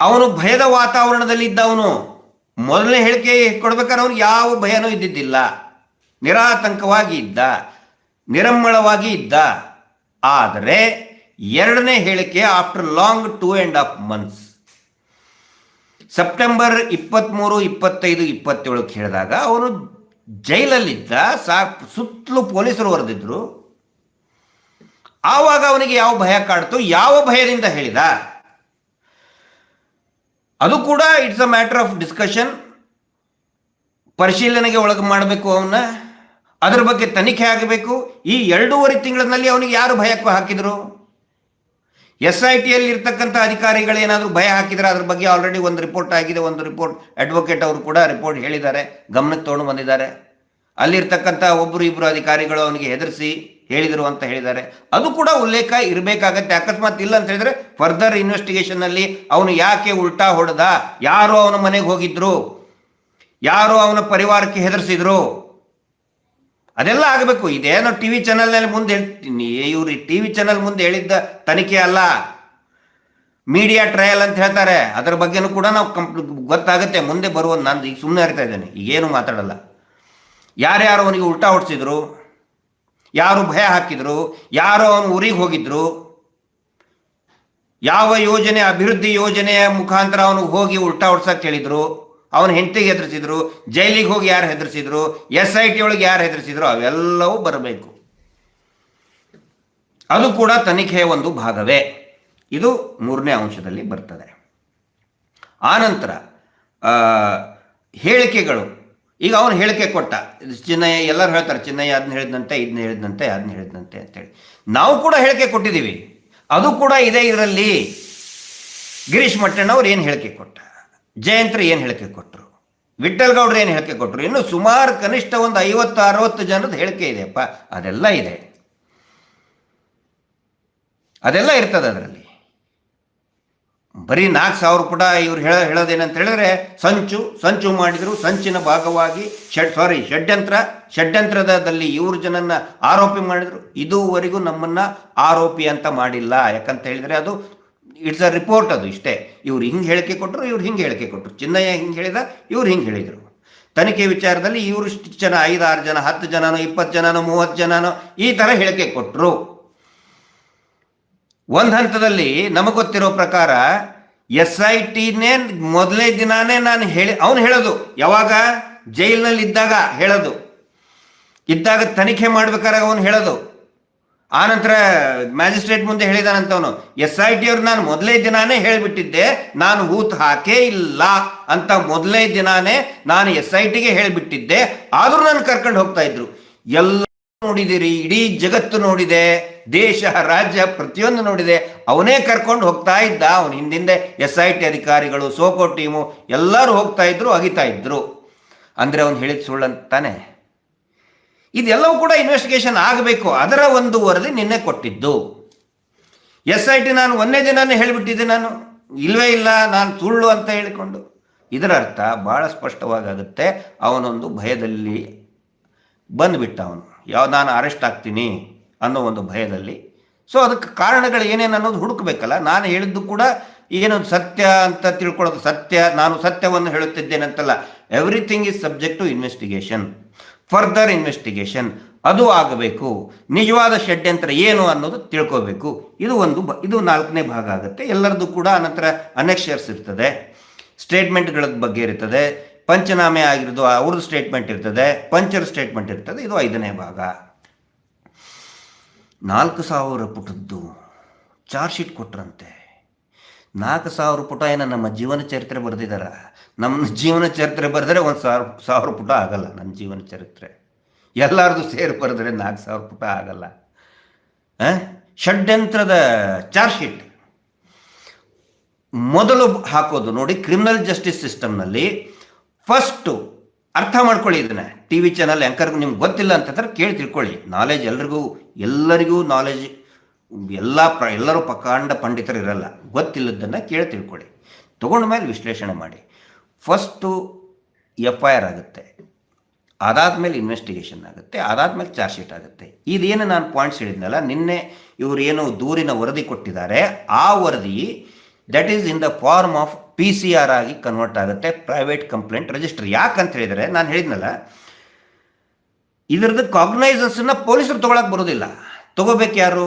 ಅವನು ಭಯದ ವಾತಾವರಣದಲ್ಲಿ ಇದ್ದ ಅವನು. ಮೊದಲನೇ ಹೇಳಿಕೆ ಕೊಡ್ಬೇಕಾದ್ರೆ ಅವನು ಯಾವ ಭಯನೂ ಇದ್ದಿದ್ದಿಲ್ಲ. ನಿರಾತಂಕವಾಗಿ ಇದ್ದ ನಿರಮ್ಮಳವಾಗಿ ಇದ್ದ. ಆದರೆ ಎರಡನೇ ಹೇಳಿಕೆ after long two and half months September ಇಪ್ಪತ್ತ್ಮೂರು ಇಪ್ಪತ್ತೈದು ಇಪ್ಪತ್ತೇಳಕ್ಕೆ ಹೇಳಿದಾಗ ಅವನು ಜೈಲಲ್ಲಿದ್ದ, ಸಾ, ಸುತ್ತಲೂ ಪೊಲೀಸರು ಹೊರದಿದ್ರು. ಆವಾಗ ಅವನಿಗೆ ಯಾವ ಭಯ ಕಾಡ್ತು? ಯಾವ ಭಯದಿಂದ ಹೇಳಿದ? ಅದು ಕೂಡ it's a matter of discussion ಪರಿಶೀಲನೆಗೆ ಒಳಗೆ ಮಾಡಬೇಕು ಅವನ್ನ. ಅದರ ಬಗ್ಗೆ ತನಿಖೆ ಆಗಬೇಕು. ಈ ಎರಡೂವರೆ ತಿಂಗಳಿನಲ್ಲಿ ಅವನಿಗೆ ಯಾರು ಭಯ ಹಾಕಿದರು? ಎಸ್ ಐ ಟಿಯಲ್ಲಿ ಇರ್ತಕ್ಕಂಥ ಅಧಿಕಾರಿಗಳೇನಾದರೂ ಭಯ ಹಾಕಿದರೆ ಅದ್ರ ಬಗ್ಗೆ ಆಲ್ರೆಡಿ ಒಂದು ರಿಪೋರ್ಟ್ ಆಗಿದೆ. ಒಂದು ರಿಪೋರ್ಟ್ ಅಡ್ವೊಕೇಟ್ ಅವರು ಕೂಡ ರಿಪೋರ್ಟ್ ಹೇಳಿದ್ದಾರೆ. ಗಮನಕ್ಕೆ ತೊಗೊಂಡು ಬಂದಿದ್ದಾರೆ. ಅಲ್ಲಿರ್ತಕ್ಕಂಥ ಒಬ್ಬರು ಇಬ್ಬರು ಅಧಿಕಾರಿಗಳು ಅವನಿಗೆ ಹೆದರಿಸಿ ಹೇಳಿದರು ಅಂತ ಹೇಳಿದ್ದಾರೆ. ಅದು ಕೂಡ ಉಲ್ಲೇಖ ಇರಬೇಕಾಗತ್ತೆ. ಅಕಸ್ಮಾತ್ ಇಲ್ಲ ಅಂತ ಹೇಳಿದ್ರೆ ಫರ್ದರ್ ಇನ್ವೆಸ್ಟಿಗೇಷನ್ನಲ್ಲಿ ಅವನು ಯಾಕೆ ಉಲ್ಟಾ ಹೊಡೆದ? ಯಾರು ಅವನ ಮನೆಗೆ ಹೋಗಿದ್ರು? ಯಾರು ಅವನ ಪರಿವಾರಕ್ಕೆ ಹೆದರಿಸಿದ್ರು? ಅದೆಲ್ಲ ಆಗಬೇಕು. ಇದೇನೋ ಟಿ ವಿ ಚಾನಲ್ನಲ್ಲಿ ಮುಂದೆ ಹೇಳ್ತೀನಿ ಇವರು ಟಿ ವಿ ಚಾನಲ್ ಮುಂದೆ ಹೇಳಿದ್ದ ತನಿಖೆ ಅಲ್ಲ. ಮೀಡಿಯಾ ಟ್ರಯಲ್ ಅಂತ ಹೇಳ್ತಾರೆ. ಅದರ ಬಗ್ಗೆನೂ ಕೂಡ ನಾವು ಕಂಪ್ ಗೊತ್ತಾಗುತ್ತೆ. ಮುಂದೆ ಬರುವ ನಾನು ಈಗ ಸುಮ್ಮನೆ ಇರ್ತಾ ಇದ್ದೇನೆ. ಈಗೇನು ಮಾತಾಡಲ್ಲ. ಯಾರ್ಯಾರು ಅವನಿಗೆ ಉಲ್ಟಾ ಹೊಡ್ಸಿದ್ರು, ಯಾರು ಭಯ ಹಾಕಿದ್ರು, ಯಾರು ಅವನು ಊರಿಗೆ ಹೋಗಿದ್ರು, ಯಾವ ಯೋಜನೆ, ಅಭಿವೃದ್ಧಿ ಯೋಜನೆಯ ಮುಖಾಂತರ ಅವನು ಹೋಗಿ ಉಲ್ಟಾ ಹೊಡ್ಸಕ್ಕೆ ಹೇಳಿದ್ರು ಅವನ ಹೆಂಡತಿಗೆ ಹೆದರಿಸಿದ್ರು, ಜೈಲಿಗೆ ಹೋಗಿ ಯಾರು ಹೆದರಿಸಿದ್ರು ಎಸ್ ಐ ಟಿ ಒಳಗೆ ಯಾರು ಹೆದರಿಸಿದ್ರು, ಅವೆಲ್ಲವೂ ಬರಬೇಕು. ಅದು ಕೂಡ ತನಿಖೆಯ ಒಂದು ಭಾಗವೇ. ಇದು ಮೂರನೇ ಅಂಶದಲ್ಲಿ ಬರ್ತದೆ. ಆನಂತರ ಹೇಳಿಕೆಗಳು. ಈಗ ಅವನು ಹೇಳಿಕೆ ಕೊಟ್ಟ. ಚಿನ್ನಯ್ಯ, ಎಲ್ಲರೂ ಹೇಳ್ತಾರೆ, ಚಿನ್ನಯ್ಯ ಅದನ್ನ ಹೇಳಿದಂತೆ ಇದನ್ನ ಹೇಳಿದಂತೆ ಅದನ್ನ ಹೇಳಿದಂತೆ ಅಂತೇಳಿ. ನಾವು ಕೂಡ ಹೇಳಿಕೆ ಕೊಟ್ಟಿದ್ದೀವಿ. ಅದು ಕೂಡ ಇದೇ ಇದರಲ್ಲಿ. ಗಿರೀಶ್ ಮಟ್ಟಣ್ಣವ್ರು ಏನು ಹೇಳಿಕೆ ಕೊಟ್ಟ? ಜಯಂತ್ರ ಏನು ಹೇಳಿಕೆ ಕೊಟ್ಟರು ಗೌಡ್ರು ಏನು ಹೇಳಿಕೆ ಕೊಟ್ಟರು ಇನ್ನು ಸುಮಾರು ಕನಿಷ್ಠ ಒಂದು ಐವತ್ತು, ಅರವತ್ತು ಜನದ ಹೇಳಿಕೆ ಇದೆಯಪ್ಪ. ಅದೆಲ್ಲ ಇದೆ. ಅದೆಲ್ಲ ಇರ್ತದೆ ಅದರಲ್ಲಿ. ಬರೀ ನಾಲ್ಕು ಸಾವಿರ ಪುಟ ಇವ್ರು ಹೇಳ, ಹೇಳೋದೇನಂತ ಹೇಳಿದ್ರೆ, ಸಂಚು ಸಂಚು ಮಾಡಿದರು, ಸಂಚಿನ ಭಾಗವಾಗಿ ಷಡ್ ಸಾರಿ ಷಡ್ಯಂತ್ರ, ಷಡ್ಯಂತ್ರದಲ್ಲಿ ಇವ್ರ ಜನನ್ನ ಆರೋಪಿ ಮಾಡಿದರು. ಇದುವರೆಗೂ ನಮ್ಮನ್ನು ಆರೋಪಿ ಅಂತ ಮಾಡಿಲ್ಲ. ಯಾಕಂತ ಹೇಳಿದರೆ ಅದು ಇಟ್ಸ್ ಅ ರಿಪೋರ್ಟ್ ಅದು ಇಷ್ಟೇ. ಇವ್ರು ಹಿಂಗೆ ಹೇಳಿಕೆ ಕೊಟ್ಟರು ಇವ್ರು ಹಿಂಗೆ ಹೇಳಿಕೆ ಕೊಟ್ಟರು ಚಿನ್ನಯ್ಯ ಹಿಂಗೆ ಹೇಳಿದ, ಇವ್ರು ಹಿಂಗೆ ಹೇಳಿದರು. ತನಿಖೆ ವಿಚಾರದಲ್ಲಿ ಇವರು ಇಷ್ಟು ಜನ, ಐದಾರು ಜನ, ಹತ್ತು ಜನನೋ, ಇಪ್ಪತ್ತು ಜನನೋ, ಮೂವತ್ತು ಜನನೋ, ಈ ಥರ ಹೇಳಿಕೆ ಕೊಟ್ಟರು ಒಂದು ಹಂತದಲ್ಲಿ ನಮಗೆ ಗೊತ್ತಿರೋ ಪ್ರಕಾರ ಎಸ್ ಐ ಟಿನೇ ಮೊದಲನೇ ದಿನಾನೇ ನಾನು ಹೇಳಿ, ಅವನು ಹೇಳೋದು. ಯಾವಾಗ? ಜೈಲಿನಲ್ಲಿ ಇದ್ದಾಗ ಹೇಳೋದು. ಇದ್ದಾಗ ತನಿಖೆ ಮಾಡ್ಬೇಕಾದ್ರೆ ಅವನು ಹೇಳೋದು. ಆನಂತರ ಮ್ಯಾಜಿಸ್ಟ್ರೇಟ್ ಮುಂದೆ ಹೇಳಿದಾನಂತವನು, ಎಸ್ ಐ ಟಿ ಅವ್ರು ನಾನು ಮೊದಲೇ ದಿನಾನೇ ಹೇಳಿಬಿಟ್ಟಿದ್ದೆ, ನಾನು ಹೂತ್ ಹಾಕೇ ಇಲ್ಲ ಅಂತ ಮೊದಲೇ ದಿನಾನೇ ನಾನು ಎಸ್ ಐ ಟಿಗೆ ಹೇಳಿಬಿಟ್ಟಿದ್ದೆ, ಆದರೂ ನಾನು ಕರ್ಕೊಂಡು ಹೋಗ್ತಾ ಇದ್ರು. ಎಲ್ಲ ನೋಡಿದಿರಿ, ಇಡೀ ಜಗತ್ತು ನೋಡಿದೆ, ದೇಶ, ರಾಜ್ಯ ಪ್ರತಿಯೊಂದು ನೋಡಿದೆ. ಅವನೇ ಕರ್ಕೊಂಡು ಹೋಗ್ತಾ ಇದ್ದ, ಅವನ ಹಿಂದಿಂದೆ ಎಸ್ ಐ ಟಿ ಅಧಿಕಾರಿಗಳು, ಸೋಕೋ ಟೀಮು ಎಲ್ಲರೂ ಹೋಗ್ತಾ ಇದ್ರು, ಅಗಿತಾ ಇದ್ರು. ಅಂದ್ರೆ ಅವನು ಹೇಳಿದ ಸುಳ್ಳಂತಾನೆ. ಇದೆಲ್ಲವೂ ಕೂಡ ಇನ್ವೆಸ್ಟಿಗೇಷನ್ ಆಗಬೇಕು. ಅದರ ಒಂದು ವರದಿ ನಿನ್ನೆ ಕೊಟ್ಟಿದ್ದು. ಎಸ್ ಐ ಟಿ ನಾನು ಒಂದೇ ದಿನಾನೇ ಹೇಳಿಬಿಟ್ಟಿದ್ದೆ ನಾನು. ಇಲ್ವೇ ಇಲ್ಲ, ನಾನು ಸುಳ್ಳು ಅಂತ ಹೇಳಿಕೊಂಡು. ಇದರ ಅರ್ಥ ಭಾಳ ಸ್ಪಷ್ಟವಾಗುತ್ತೆ, ಅವನೊಂದು ಭಯದಲ್ಲಿ ಬಂದುಬಿಟ್ಟ ಅವನು ಯಾವ, ನಾನು ಅರೆಸ್ಟ್ ಆಗ್ತೀನಿ ಅನ್ನೋ ಒಂದು ಭಯದಲ್ಲಿ. ಸೊ ಅದಕ್ಕೆ ಕಾರಣಗಳು ಏನೇನು ಅನ್ನೋದು ಹುಡುಕಬೇಕಲ್ಲ? ನಾನು ಹೇಳಿದ್ದು ಕೂಡ ಏನೊಂದು ಸತ್ಯ ಅಂತ ತಿಳ್ಕೊಳ್ಳೋದು ಸತ್ಯ, ನಾನು ಸತ್ಯವನ್ನು ಹೇಳುತ್ತಿದ್ದೇನೆ ಅಂತಲ್ಲ everything is subject to investigation further investigation ಅದು ಆಗಬೇಕು. ನಿಜವಾದ ಷಡ್ಯಂತ್ರ ಏನು ಅನ್ನೋದು ತಿಳ್ಕೋಬೇಕು. ಇದು ಒಂದು ಇದು ನಾಲ್ಕನೇ ಭಾಗ ಆಗುತ್ತೆ. ಎಲ್ಲರದ್ದು ಕೂಡ ಅನಂತರ ಅನೆಕ್ಷರ್ಸ್ ಇರ್ತದೆ. ಸ್ಟೇಟ್ಮೆಂಟ್ಗಳ ಬಗ್ಗೆ ಇರ್ತದೆ. ಪಂಚನಾಮೆ ಆಗಿರೋದು ಅವ್ರದ್ದು ಸ್ಟೇಟ್ಮೆಂಟ್ ಇರ್ತದೆ. ಪಂಚರ್ ಸ್ಟೇಟ್ಮೆಂಟ್ ಇರ್ತದೆ. ಇದು ಐದನೇ ಭಾಗ. ನಾಲ್ಕು ಸಾವಿರ ಪುಟದ್ದು ಚಾರ್ಜ್ ಶೀಟ್ ಕೊಟ್ರಂತೆ. ನಾಲ್ಕು ಸಾವಿರ ಪುಟ ಏನೋ ನಮ್ಮ ಜೀವನ ಚರಿತ್ರೆ ಬರೆದಿದ್ದಾರ ನಮ್ಮ ಜೀವನ ಚರಿತ್ರೆ ಬರೆದ್ರೆ ಒಂದು ಸಾವಿರ ಸಾವಿರ ಪುಟ ಆಗಲ್ಲ ನನ್ನ ಜೀವನ ಚರಿತ್ರೆ. ಎಲ್ಲರದು ಸೇರಿ ಬರೆದ್ರೆ ನಾಲ್ಕು ಸಾವಿರ ಪುಟ ಆಗಲ್ಲ? ಷಡ್ಯಂತ್ರದ ಚಾರ್ಜ್ ಶೀಟ್. ಮೊದಲು ಹಾಕೋದು ನೋಡಿ ಕ್ರಿಮಿನಲ್ ಜಸ್ಟಿಸ್ ಸಿಸ್ಟಮ್ನಲ್ಲಿ ಫಸ್ಟು ಅರ್ಥ ಮಾಡ್ಕೊಳ್ಳಿ ಇದನ್ನ. ಟಿ ವಿ ಚಾನಲ್ ಆ್ಯಂಕರ್ಗೂ ನಿಮ್ಗೆ ಗೊತ್ತಿಲ್ಲ ಅಂತಂದ್ರೆ ಕೇಳಿ ತಿಳ್ಕೊಳ್ಳಿ. ನಾಲೆಜ್ ಎಲ್ರಿಗೂ, ಎಲ್ಲರಿಗೂ ನಾಲೆಜ್, ಎಲ್ಲ ಪ್ರ, ಎಲ್ಲರೂ ಪಕಾಂಡ ಪಂಡಿತರು ಇರಲ್ಲ. ಗೊತ್ತಿಲ್ಲದನ್ನು ಕೇಳಿ ತಿಳ್ಕೊಳ್ಳಿ. ತೊಗೊಂಡ ಮೇಲೆ ವಿಶ್ಲೇಷಣೆ ಮಾಡಿ. ಫಸ್ಟು ಎಫ್ ಐ ಆರ್ ಆಗುತ್ತೆ. ಅದಾದಮೇಲೆ ಇನ್ವೆಸ್ಟಿಗೇಷನ್ ಆಗುತ್ತೆ, ಅದಾದಮೇಲೆ ಚಾರ್ಜ್ ಶೀಟ್ ಆಗುತ್ತೆ. ಇದೇನು ನಾನು ಪಾಯಿಂಟ್ಸ್ ಹೇಳಿದ್ನಲ್ಲ, ನಿನ್ನೆ ಇವರು ಏನು ದೂರಿನ ವರದಿ ಕೊಟ್ಟಿದ್ದಾರೆ, ಆ ವರದಿ that is in the form of P C R ಆಗಿ ಕನ್ವರ್ಟ್ ಆಗುತ್ತೆ ಪ್ರೈವೇಟ್ ಕಂಪ್ಲೇಂಟ್ ರಿಜಿಸ್ಟರ್ ಯಾಕಂತ ಹೇಳಿದರೆ, ನಾನು ಹೇಳಿದ್ನಲ್ಲ, ಇದರದ್ದು ಕಾಗ್ನೈಸನ್ಸನ್ನು ಪೊಲೀಸರು ತೊಗೊಳಕ್ಕೆ ಬರೋದಿಲ್ಲ. ತಗೋಬೇಕು ಯಾರು?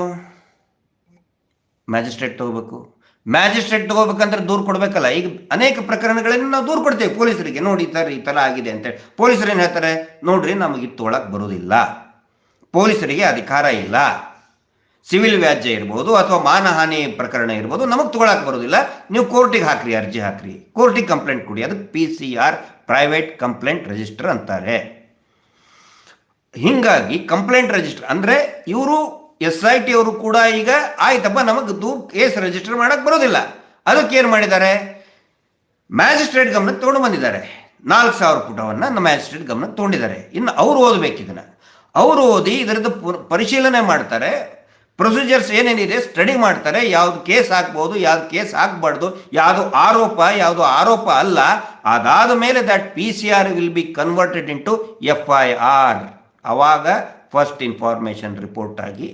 ಮ್ಯಾಜಿಸ್ಟ್ರೇಟ್ ತಗೋಬೇಕು. ಮ್ಯಾಜಿಸ್ಟ್ರೇಟ್ ತಗೋಬೇಕಂದ್ರೆ ದೂರು ಕೊಡಬೇಕಲ್ಲ. ಈಗ ಅನೇಕ ಪ್ರಕರಣಗಳನ್ನು ನಾವು ದೂರು ಕೊಡ್ತೇವೆ. ಪೊಲೀಸರಿಗೆ ನೋಡಿ, ಸರ್, ಈ ಥರ ಆಗಿದೆ ಅಂತೇಳಿ ಪೊಲೀಸರು ಏನು ಹೇಳ್ತಾರೆ? ನೋಡ್ರಿ, ನಮಗೆ ಇದು ತೊಗೊಳಕ್ಕೆ ಬರೋದಿಲ್ಲ. ಪೊಲೀಸರಿಗೆ ಅಧಿಕಾರ ಇಲ್ಲ. ಸಿವಿಲ್ ವ್ಯಾಜ್ಯ ಇರ್ಬೋದು ಅಥವಾ ಮಾನಹಾನಿ ಪ್ರಕರಣ ಇರ್ಬೋದು, ನಮಗೆ ತೊಗೊಳಕ್ಕೆ ಬರೋದಿಲ್ಲ. ನೀವು ಕೋರ್ಟಿಗೆ ಹಾಕ್ರಿ, ಅರ್ಜಿ ಹಾಕ್ರಿ. ಕೋರ್ಟಿಗೆ ಕಂಪ್ಲೇಂಟ್ ಕೊಡಿ. ಅದಕ್ಕೆ P C R, private complaint register ಅಂತಾರೆ. ಹೀಗಾಗಿ ಕಂಪ್ಲೇಂಟ್ ರಿಜಿಸ್ಟರ್ ಅಂದರೆ ಇವರು ಎಸ್ ಐ ಟಿ ಅವರು ಕೂಡ ಈಗ, ಆಯ್ತಪ್ಪ, ನಮಗೆ ದೂರ್ ಕೇಸ್ ರಿಜಿಸ್ಟರ್ ಮಾಡಕ್ಕೆ ಬರೋದಿಲ್ಲ. ಅದಕ್ಕೆ ಏನು ಮಾಡಿದ್ದಾರೆ? ಮ್ಯಾಜಿಸ್ಟ್ರೇಟ್ ಗಮನಕ್ಕೆ ತೊಗೊಂಡು ಬಂದಿದ್ದಾರೆ. ನಾಲ್ಕು ಸಾವಿರ ಪುಟವನ್ನು ನಮ್ಮ ಮ್ಯಾಜಿಸ್ಟ್ರೇಟ್ ಗಮನಕ್ಕೆ ತೊಗೊಂಡಿದ್ದಾರೆ. ಇನ್ನು ಅವರು ಓದಬೇಕು ಇದನ್ನು. ಅವರು ಓದಿ ಇದರದ್ದು ಪರಿಶೀಲನೆ ಮಾಡ್ತಾರೆ. ಪ್ರೊಸೀಜರ್ಸ್ ಏನೇನಿದೆ ಸ್ಟಡಿ ಮಾಡ್ತಾರೆ. ಯಾವ್ದು ಕೇಸ್ ಹಾಕ್ಬೋದು ಯಾವ್ದು ಕೇಸ್ ಹಾಕ್ಬಾರ್ದು ಯಾವುದು ಆರೋಪ ಯಾವುದು ಆರೋಪ ಅಲ್ಲ, ಅದಾದ ಮೇಲೆ that P C R will be converted into F I R ಅವಾಗ ಫಸ್ಟ್ ಇನ್ಫಾರ್ಮೇಷನ್ ರಿಪೋರ್ಟ್ ಆಗಿ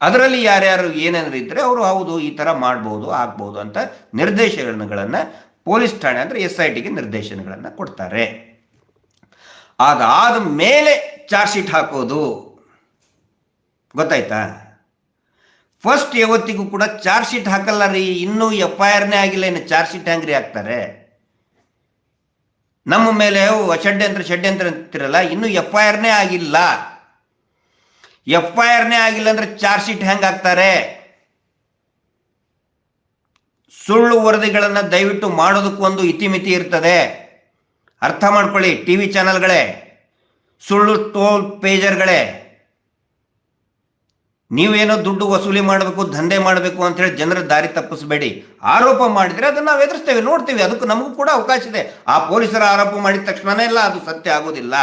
ಅದರಲ್ಲಿ ಯಾರ್ಯಾರು ಏನೇನಾದ್ರು ಇದ್ದರೆ ಅವರು ಹೌದು, ಈ ಥರ ಮಾಡ್ಬೋದು, ಆಗ್ಬೋದು ಅಂತ ನಿರ್ದೇಶನಗಳನ್ನು ಪೊಲೀಸ್ ಠಾಣೆ ಅಂದರೆ ಎಸ್ ಐ ಟಿಗೆ ನಿರ್ದೇಶನಗಳನ್ನು ಕೊಡ್ತಾರೆ. ಅದಾದ ಮೇಲೆ ಚಾರ್ಜ್ ಶೀಟ್ ಹಾಕೋದು. ಗೊತ್ತಾಯ್ತಾ? ಫಸ್ಟ್ ಯಾವತ್ತಿಗೂ ಕೂಡ ಚಾರ್ಜ್ ಶೀಟ್ ಹಾಕಲ್ಲ ರೀ, ಇನ್ನೂ ಎಫ್ ಐ ಆರ್ನೇ ಆಗಿಲ್ಲ, ಇನ್ನು ಚಾರ್ಜ್ ಶೀಟ್ ಹ್ಯಾಂಗ್ರಿ ಹಾಕ್ತಾರೆ? ನಮ್ಮ ಮೇಲೆ ಷಡ್ಯಂತ್ರ ಷಡ್ಯಂತ್ರ ಅಂತಿರಲ್ಲ, ಇನ್ನೂ ಎಫ್ ಐ ಆರ್ನೇ ಆಗಿಲ್ಲ. ಎಫ್ ಐ ಆರ್ನೇ ಆಗಿಲ್ಲ ಅಂದ್ರೆ ಚಾರ್ಜ್ ಶೀಟ್ ಹೆಂಗೆ ಹಾಕ್ತಾರೆ? ಸುಳ್ಳು ವರದಿಗಳನ್ನು ದಯವಿಟ್ಟು ಮಾಡೋದಕ್ಕೊಂದು ಇತಿಮಿತಿ ಇರ್ತದೆ. ಅರ್ಥ ಮಾಡ್ಕೊಳ್ಳಿ ಟಿ ವಿ ಚಾನಲ್ಗಳೇ, ಸುಳ್ಳು ಟೋಲ್ ಪೇಜರ್ಗಳೇ. ನೀವೇನೋ ದುಡ್ಡು ವಸೂಲಿ ಮಾಡಬೇಕು, ದಂಧೆ ಮಾಡಬೇಕು ಅಂತ ಹೇಳಿ ಜನರ ದಾರಿ ತಪ್ಪಿಸಬೇಡಿ. ಆರೋಪ ಮಾಡಿದರೆ ಅದನ್ನು ನಾವು ಎದುರಿಸ್ತೇವೆ, ನೋಡ್ತೀವಿ, ಅದಕ್ಕೂ ನಮಗೂ ಕೂಡ ಅವಕಾಶ ಇದೆ. ಆ ಪೊಲೀಸರ ಆರೋಪ ಮಾಡಿದ ತಕ್ಷಣನೇ ಇಲ್ಲ ಅದು ಸತ್ಯ ಆಗೋದಿಲ್ಲ.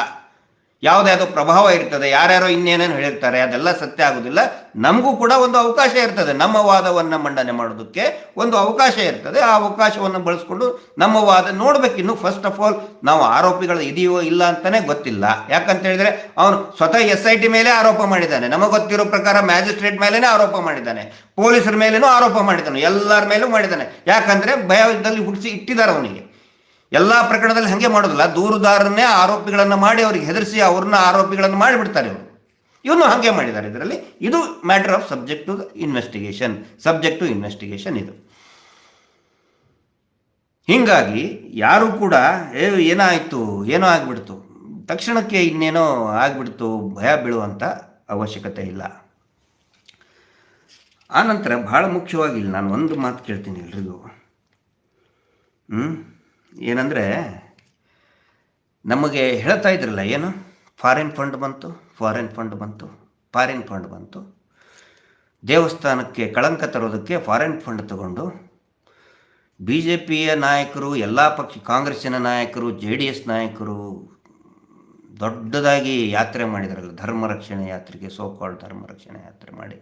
ಯಾವುದ್ಯಾವುದೋ ಪ್ರಭಾವ ಇರ್ತದೆ, ಯಾರ್ಯಾರೋ ಇನ್ನೇನೇನು ಹೇಳಿರ್ತಾರೆ, ಅದೆಲ್ಲ ಸತ್ಯ ಆಗೋದಿಲ್ಲ. ನಮಗೂ ಕೂಡ ಒಂದು ಅವಕಾಶ ಇರ್ತದೆ. ನಮ್ಮ ವಾದವನ್ನು ಮಂಡನೆ ಮಾಡೋದಕ್ಕೆ ಒಂದು ಅವಕಾಶ ಇರ್ತದೆ. ಆ ಅವಕಾಶವನ್ನು ಬಳಸ್ಕೊಂಡು ನಮ್ಮ ವಾದ ನೋಡ್ಬೇಕು. ಇನ್ನು ಫಸ್ಟ್ ಆಫ್ ಆಲ್ ನಾವು ಆರೋಪಿಗಳು ಇದೆಯೋ ಇಲ್ಲ ಅಂತಾನೆ ಗೊತ್ತಿಲ್ಲ. ಯಾಕಂತ ಹೇಳಿದ್ರೆ, ಅವನು ಸ್ವತಃ ಎಸ್ ಐ ಟಿ ಮೇಲೆ ಆರೋಪ ಮಾಡಿದ್ದಾನೆ. ನಮಗೆ ಗೊತ್ತಿರೋ ಪ್ರಕಾರ ಮ್ಯಾಜಿಸ್ಟ್ರೇಟ್ ಮೇಲೇನೆ ಆರೋಪ ಮಾಡಿದ್ದಾನೆ. ಪೊಲೀಸರ ಮೇಲೇನೂ ಆರೋಪ ಮಾಡಿದ್ದಾನೆ. ಎಲ್ಲರ ಮೇಲೂ ಮಾಡಿದ್ದಾನೆ. ಯಾಕಂದ್ರೆ ಭಯದಲ್ಲಿ ಹುಟ್ಟಿಸಿ ಇಟ್ಟಿದ್ದಾರೆ ಅವನಿಗೆ. ಎಲ್ಲ ಪ್ರಕರಣದಲ್ಲಿ ಹಾಗೆ ಮಾಡೋದಿಲ್ಲ. ದೂರುದಾರನ್ನೇ ಆರೋಪಿಗಳನ್ನು ಮಾಡಿ ಅವ್ರಿಗೆ ಹೆದರಿಸಿ ಅವ್ರನ್ನ ಆರೋಪಿಗಳನ್ನು ಮಾಡಿಬಿಡ್ತಾರೆ ಅವರು ಇವನು ಹಾಗೆ ಮಾಡಿದ್ದಾರೆ ಇದರಲ್ಲಿ. ಇದು matter of subject to investigation subject to investigation ಇದು. ಹೀಗಾಗಿ ಯಾರು ಕೂಡ ಏನಾಯಿತು? ಏನೋ ಆಗಿಬಿಡ್ತು? ತಕ್ಷಣಕ್ಕೆ ಇನ್ನೇನೋ ಆಗಿಬಿಡ್ತು? ಭಯ ಬೀಳುವಂಥ ಅವಶ್ಯಕತೆ ಇಲ್ಲ. ಆನಂತರ ಭಾಳ ಮುಖ್ಯವಾಗಿ ನಾನು ಒಂದು ಮಾತು ಕೇಳ್ತೀನಿ ಎಲ್ರಿಗೂ. ಹ್ಞೂ ಏನಂದರೆ, ನಮಗೆ ಹೇಳ್ತಾ ಇದ್ರಲ್ಲ, ಏನು? ಫಾರಿನ್ ಫಂಡ್ ಬಂತು ಫಾರಿನ್ ಫಂಡ್ ಬಂತು ಫಾರಿನ್ ಫಂಡ್ ಬಂತು. ದೇವಸ್ಥಾನಕ್ಕೆ ಕಳಂಕ ತರೋದಕ್ಕೆ ಫಾರಿನ್ ಫಂಡ್ ತಗೊಂಡು ಬಿ ಜೆ ಪಿಯ ನಾಯಕರು, ಎಲ್ಲ ಪಕ್ಷ, ಕಾಂಗ್ರೆಸ್ಸಿನ ನಾಯಕರು, ಜೆ ಡಿ ಎಸ್ ನಾಯಕರು ದೊಡ್ಡದಾಗಿ ಯಾತ್ರೆ ಮಾಡಿದ್ರಲ್ಲ, ಧರ್ಮ ರಕ್ಷಣೆ ಯಾತ್ರೆಗೆ ಸೋಕಾಳ್ ಧರ್ಮ ರಕ್ಷಣೆ ಯಾತ್ರೆ ಮಾಡಿ,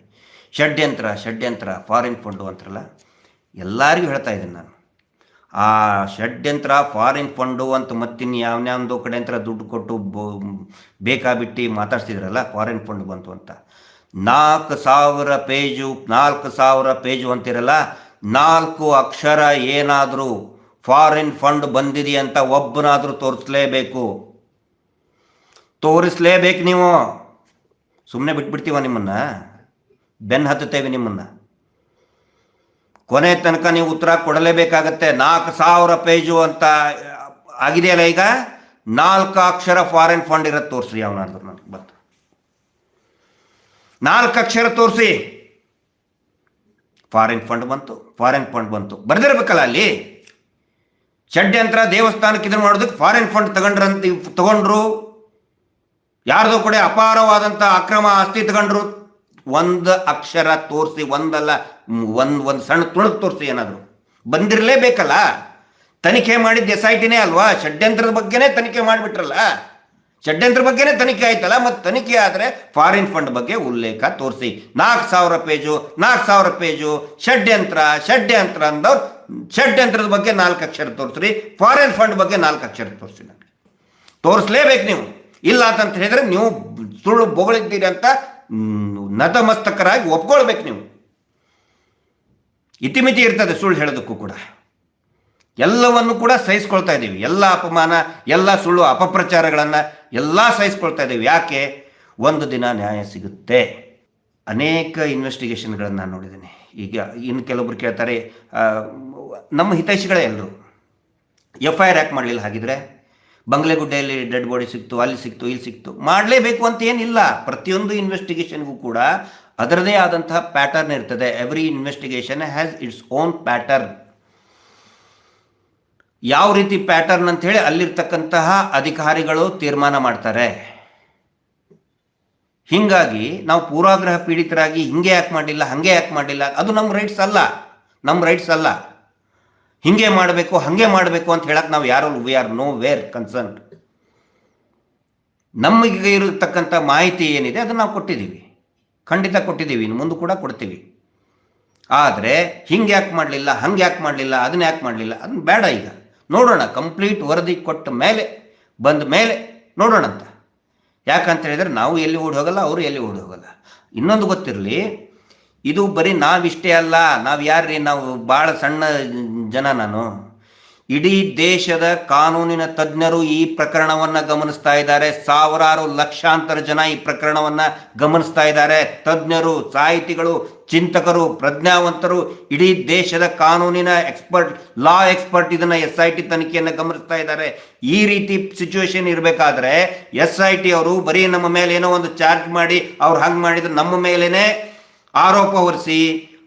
ಷಡ್ಯಂತ್ರ ಷಡ್ಯಂತ್ರ ಫಾರಿನ್ ಫಂಡು ಅಂತಾರಲ್ಲ, ಎಲ್ಲರಿಗೂ ಹೇಳ್ತಾ ಇದ್ದೀನಿ ನಾನು. ಆ ಷಡ್ಯಂತ್ರ ಫಾರಿನ್ ಫಂಡು ಅಂತ ಮತ್ತಿನ್ನು ಯಾವ್ಯಾವ್ದೋ ಕಡೆ ಅಂತ ದುಡ್ಡು ಕೊಟ್ಟು ಬೇಕಾಬಿಟ್ಟು ಮಾತಾಡ್ತಿದ್ರಲ್ಲ ಫಾರಿನ್ ಫಂಡ್ ಬಂತು ಅಂತ. ನಾಲ್ಕು ಸಾವಿರ ಪೇಜು, ನಾಲ್ಕು ಸಾವಿರ ಪೇಜು ಅಂತಿರಲ್ಲ, ನಾಲ್ಕು ಅಕ್ಷರ ಏನಾದರೂ ಫಾರಿನ್ ಫಂಡ್ ಬಂದಿದೆ ಅಂತ ಒಬ್ಬನಾದರೂ ತೋರಿಸ್ಲೇಬೇಕು. ತೋರಿಸ್ಲೇಬೇಕು ನೀವು. ಸುಮ್ಮನೆ ಬಿಟ್ಬಿಡ್ತೀವ ನಿಮ್ಮನ್ನು? ಬೆನ್ನು ಹತ್ತುತ್ತೇವೆ ನಿಮ್ಮನ್ನು. ಕೊನೆ ತನಕ ನೀವು ಉತ್ತರ ಕೊಡಲೇಬೇಕಾಗತ್ತೆ. ನಾಲ್ಕು ಸಾವಿರ ಪೇಜು ಅಂತ ಆಗಿದೆಯಲ್ಲ ಈಗ? ನಾಲ್ಕು ಅಕ್ಷರ ಫಾರಿನ್ ಫಂಡ್ ಇರೋದು ತೋರಿಸ್ರಿ ಅವನಾದ್ರು ನನಗೆ ಬಂತು ನಾಲ್ಕು ಅಕ್ಷರ ತೋರಿಸಿ. ಫಾರಿನ್ ಫಂಡ್ ಬಂತು, ಫಾರಿನ್ ಫಂಡ್ ಬಂತು. ಬರೆದಿರ್ಬೇಕಲ್ಲ ಅಲ್ಲಿ? ಷಡ್ಯಂತ್ರ ದೇವಸ್ಥಾನಕ್ಕೆ ಇದನ್ನು ಮಾಡೋದಕ್ಕೆ ಫಾರಿನ್ ಫಂಡ್ ತಗೊಂಡ್ರಂತ, ತಗೊಂಡ್ರು. ಯಾರ್ದೋ ಕೂಡ ಅಪಾರವಾದಂಥ ಅಕ್ರಮ ಆಸ್ತಿ ತಗೊಂಡ್ರು. ಒಂದು ಅಕ್ಷರ ತೋರಿಸಿ, ಒಂದಲ್ಲ, ಒಂದು ಒಂದು ಸಣ್ಣ ತುಣುಕು ತೋರಿಸಿ ಏನಾದರೂ. ಬಂದಿರಲೇಬೇಕಲ್ಲ? ತನಿಖೆ ಮಾಡಿದ ಎಸ್ ಅಲ್ವಾ? ಷಡ್ಯಂತ್ರದ ಬಗ್ಗೆನೇ ತನಿಖೆ ಮಾಡಿಬಿಟ್ರಲ್ಲ? ಷಡ್ಯಂತ್ರ ಬಗ್ಗೆನೇ ತನಿಖೆ ಆಯ್ತಲ್ಲ? ಮತ್ತು ತನಿಖೆ ಆದರೆ ಫಾರಿನ್ ಫಂಡ್ ಬಗ್ಗೆ ಉಲ್ಲೇಖ ತೋರಿಸಿ. ನಾಲ್ಕು ಸಾವಿರ ಪೇಜು ನಾಲ್ಕು ಸಾವಿರ ಪೇಜು, ಷಡ್ಯಂತ್ರ ಷಡ್ಯಂತ್ರ ಅಂದವ್ರು ಷಡ್ಯಂತ್ರದ ಬಗ್ಗೆ ನಾಲ್ಕು ಅಕ್ಷರ ತೋರಿಸ್ರಿ, ಫಾರಿನ್ ಫಂಡ್ ಬಗ್ಗೆ ನಾಲ್ಕು ಅಕ್ಷರ ತೋರಿಸಿ ನನಗೆ ತೋರಿಸ್ಲೇಬೇಕು ನೀವು. ಇಲ್ಲ ಅಂತ ಹೇಳಿದ್ರೆ ನೀವು ಸುಳ್ಳು ಬೊಗಳಿದ್ದೀರಿ ಅಂತ ನತಮಸ್ತಕರಾಗಿ ಒಪ್ಕೊಳ್ಬೇಕು ನೀವು. ಇತಿಮಿತಿ ಇರ್ತದೆ ಸುಳ್ಳು ಹೇಳೋದಕ್ಕೂ ಕೂಡ. ಎಲ್ಲವನ್ನು ಕೂಡ ಸಹಿಸ್ಕೊಳ್ತಾ ಇದ್ದೀವಿ ಎಲ್ಲ ಅಪಮಾನ, ಎಲ್ಲ ಸುಳ್ಳು, ಅಪಪ್ರಚಾರಗಳನ್ನು ಎಲ್ಲ ಸಹಿಸ್ಕೊಳ್ತಾ ಇದ್ದೀವಿ ಯಾಕೆ? ಒಂದು ದಿನ ನ್ಯಾಯ ಸಿಗುತ್ತೆ. ಅನೇಕ ಇನ್ವೆಸ್ಟಿಗೇಷನ್ಗಳನ್ನು ನಾನು ನೋಡಿದ್ದೀನಿ. ಈಗ ಇನ್ನು ಕೆಲವೊಬ್ರು ಕೇಳ್ತಾರೆ ನಮ್ಮ ಹಿತೈಷಿಗಳೇ ಎಲ್ಲರೂ ಎಫ್ ಐ ಆರ್ ಯಾಕೆ ಮಾಡಲಿಲ್ಲ ಹಾಗಿದ್ರೆ ಬಂಗ್ಲೆಗುಡ್ಡೆಯಲ್ಲಿ ಡೆಡ್ ಬಾಡಿ ಸಿಕ್ತು, ಅಲ್ಲಿ ಸಿಕ್ತು, ಇಲ್ಲಿ ಸಿಕ್ತು. ಮಾಡಲೇಬೇಕು ಅಂತ ಏನಿಲ್ಲ. ಪ್ರತಿಯೊಂದು ಇನ್ವೆಸ್ಟಿಗೇಷನ್ಗೂ ಕೂಡ ಅದರದೇ ಆದಂತಹ ಪ್ಯಾಟರ್ನ್ ಇರ್ತದೆ. Every investigation has its own pattern ಯಾವ ರೀತಿ ಪ್ಯಾಟರ್ನ್ ಅಂತ ಹೇಳಿ ಅಲ್ಲಿರ್ತಕ್ಕಂತಹ ಅಧಿಕಾರಿಗಳು ತೀರ್ಮಾನ ಮಾಡ್ತಾರೆ. ಹೀಗಾಗಿ ನಾವು ಪೂರ್ವಾಗ್ರಹ ಪೀಡಿತರಾಗಿ ಹಿಂಗೆ ಯಾಕೆ ಮಾಡಿಲ್ಲ, ಹಾಗೆ ಯಾಕೆ ಮಾಡಿಲ್ಲ, ಅದು ನಮ್ಮ ರೈಟ್ಸ್ ಅಲ್ಲ. ನಮ್ಮ ರೈಟ್ಸ್ ಅಲ್ಲ. ಹಿಂಗೆ ಮಾಡಬೇಕು, ಹಾಗೆ ಮಾಡಬೇಕು ಅಂತ ಹೇಳಕ್ಕೆ ನಾವು ಯಾರು we are nowhere concern ನಮಗೆ ಇರತಕ್ಕಂಥ ಮಾಹಿತಿ ಏನಿದೆ ಅದನ್ನು ನಾವು ಕೊಟ್ಟಿದ್ದೀವಿ. ಖಂಡಿತ ಕೊಟ್ಟಿದ್ದೀವಿ. ಇನ್ನು ಮುಂದೆ ಕೂಡ ಕೊಡ್ತೀವಿ. ಆದರೆ ಹಿಂಗೆ ಯಾಕೆ ಮಾಡಲಿಲ್ಲ, ಹಂಗೆ ಯಾಕೆ ಮಾಡಲಿಲ್ಲ, ಅದನ್ನ ಯಾಕೆ ಮಾಡಲಿಲ್ಲ, ಅದನ್ನ ಬೇಡ ಈಗ. ನೋಡೋಣ. ಕಂಪ್ಲೀಟ್ ವರದಿ ಕೊಟ್ಟ ಮೇಲೆ, ಬಂದ ಮೇಲೆ ನೋಡೋಣ ಅಂತ ಯಾಕಂತ ಹೇಳಿದ್ರೆ ನಾವು ಎಲ್ಲಿ ಓಡಿ ಹೋಗಲ್ಲ, ಅವರು ಎಲ್ಲಿ ಓಡಿ ಹೋಗಲ್ಲ. ಇನ್ನೊಂದು ಗೊತ್ತಿರಲಿ ಇದು ಬರೀ ನಾವಿಷ್ಟೇ ಅಲ್ಲ, ನಾವು ಯಾರ್ರಿ, ನಾವು ಭಾಳ ಸಣ್ಣ ಜನ ನಾನು. ಇಡೀ ದೇಶದ ಕಾನೂನಿನ ತಜ್ಞರು ಈ ಪ್ರಕರಣವನ್ನು ಗಮನಿಸ್ತಾ ಇದ್ದಾರೆ. ಸಾವಿರಾರು ಲಕ್ಷಾಂತರ ಜನ ಈ ಪ್ರಕರಣವನ್ನು ಗಮನಿಸ್ತಾ ಇದ್ದಾರೆ. ತಜ್ಞರು, ಸಾಹಿತಿಗಳು, ಚಿಂತಕರು, ಪ್ರಜ್ಞಾವಂತರು, ಇಡೀ ದೇಶದ ಕಾನೂನಿನ ಎಕ್ಸ್ಪರ್ಟ್, ಲಾ ಎಕ್ಸ್ಪರ್ಟ್ ಇದನ್ನು ಎಸ್ ಐ ಟಿ ತನಿಖೆಯನ್ನು ಗಮನಿಸ್ತಾ ಇದ್ದಾರೆ. ಈ ರೀತಿ ಸಿಚುವೇಶನ್ ಇರಬೇಕಾದ್ರೆ ಎಸ್ ಐ ಟಿ ಅವರು ಬರೀ ನಮ್ಮ ಮೇಲೆ ಏನೋ ಒಂದು ಚಾರ್ಜ್ ಮಾಡಿ ಅವ್ರು ಹಂಗೆ ಮಾಡಿದ್ರೆ, ನಮ್ಮ ಮೇಲೇನೆ ಆರೋಪ ಹೊರಿಸಿ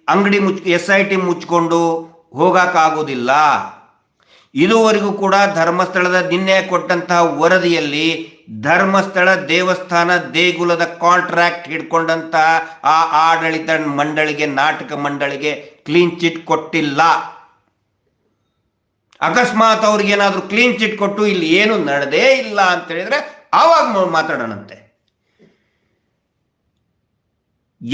ಅಂಗಡಿ ಮುಚ್ ಎಸ್ ಐ ಟಿ ಮುಚ್ಕೊಂಡು ಹೋಗೋಕ್ಕಾಗೋದಿಲ್ಲ ಇದುವರೆಗೂ ಕೂಡ ಧರ್ಮಸ್ಥಳದ ನಿನ್ನೆ ಕೊಟ್ಟಂತಹ ವರದಿಯಲ್ಲಿ ಧರ್ಮಸ್ಥಳ ದೇವಸ್ಥಾನ ದೇಗುಲದ ಕಾಂಟ್ರಾಕ್ಟ್ ಹಿಡ್ಕೊಂಡಂತಹ ಆ ಆಡಳಿತ ಮಂಡಳಿಗೆ, ನಾಟಕ ಮಂಡಳಿಗೆ ಕ್ಲೀನ್ ಚಿಟ್ ಕೊಟ್ಟಿಲ್ಲ. ಅಕಸ್ಮಾತ್ ಅವ್ರಿಗೇನಾದರೂ ಕ್ಲೀನ್ ಚಿಟ್ ಕೊಟ್ಟು ಇಲ್ಲಿ ಏನು ನಡೆದೇ ಇಲ್ಲ ಅಂತ ಹೇಳಿದ್ರೆ ಆವಾಗ ಮಾತಾಡೋಣಂತೆ.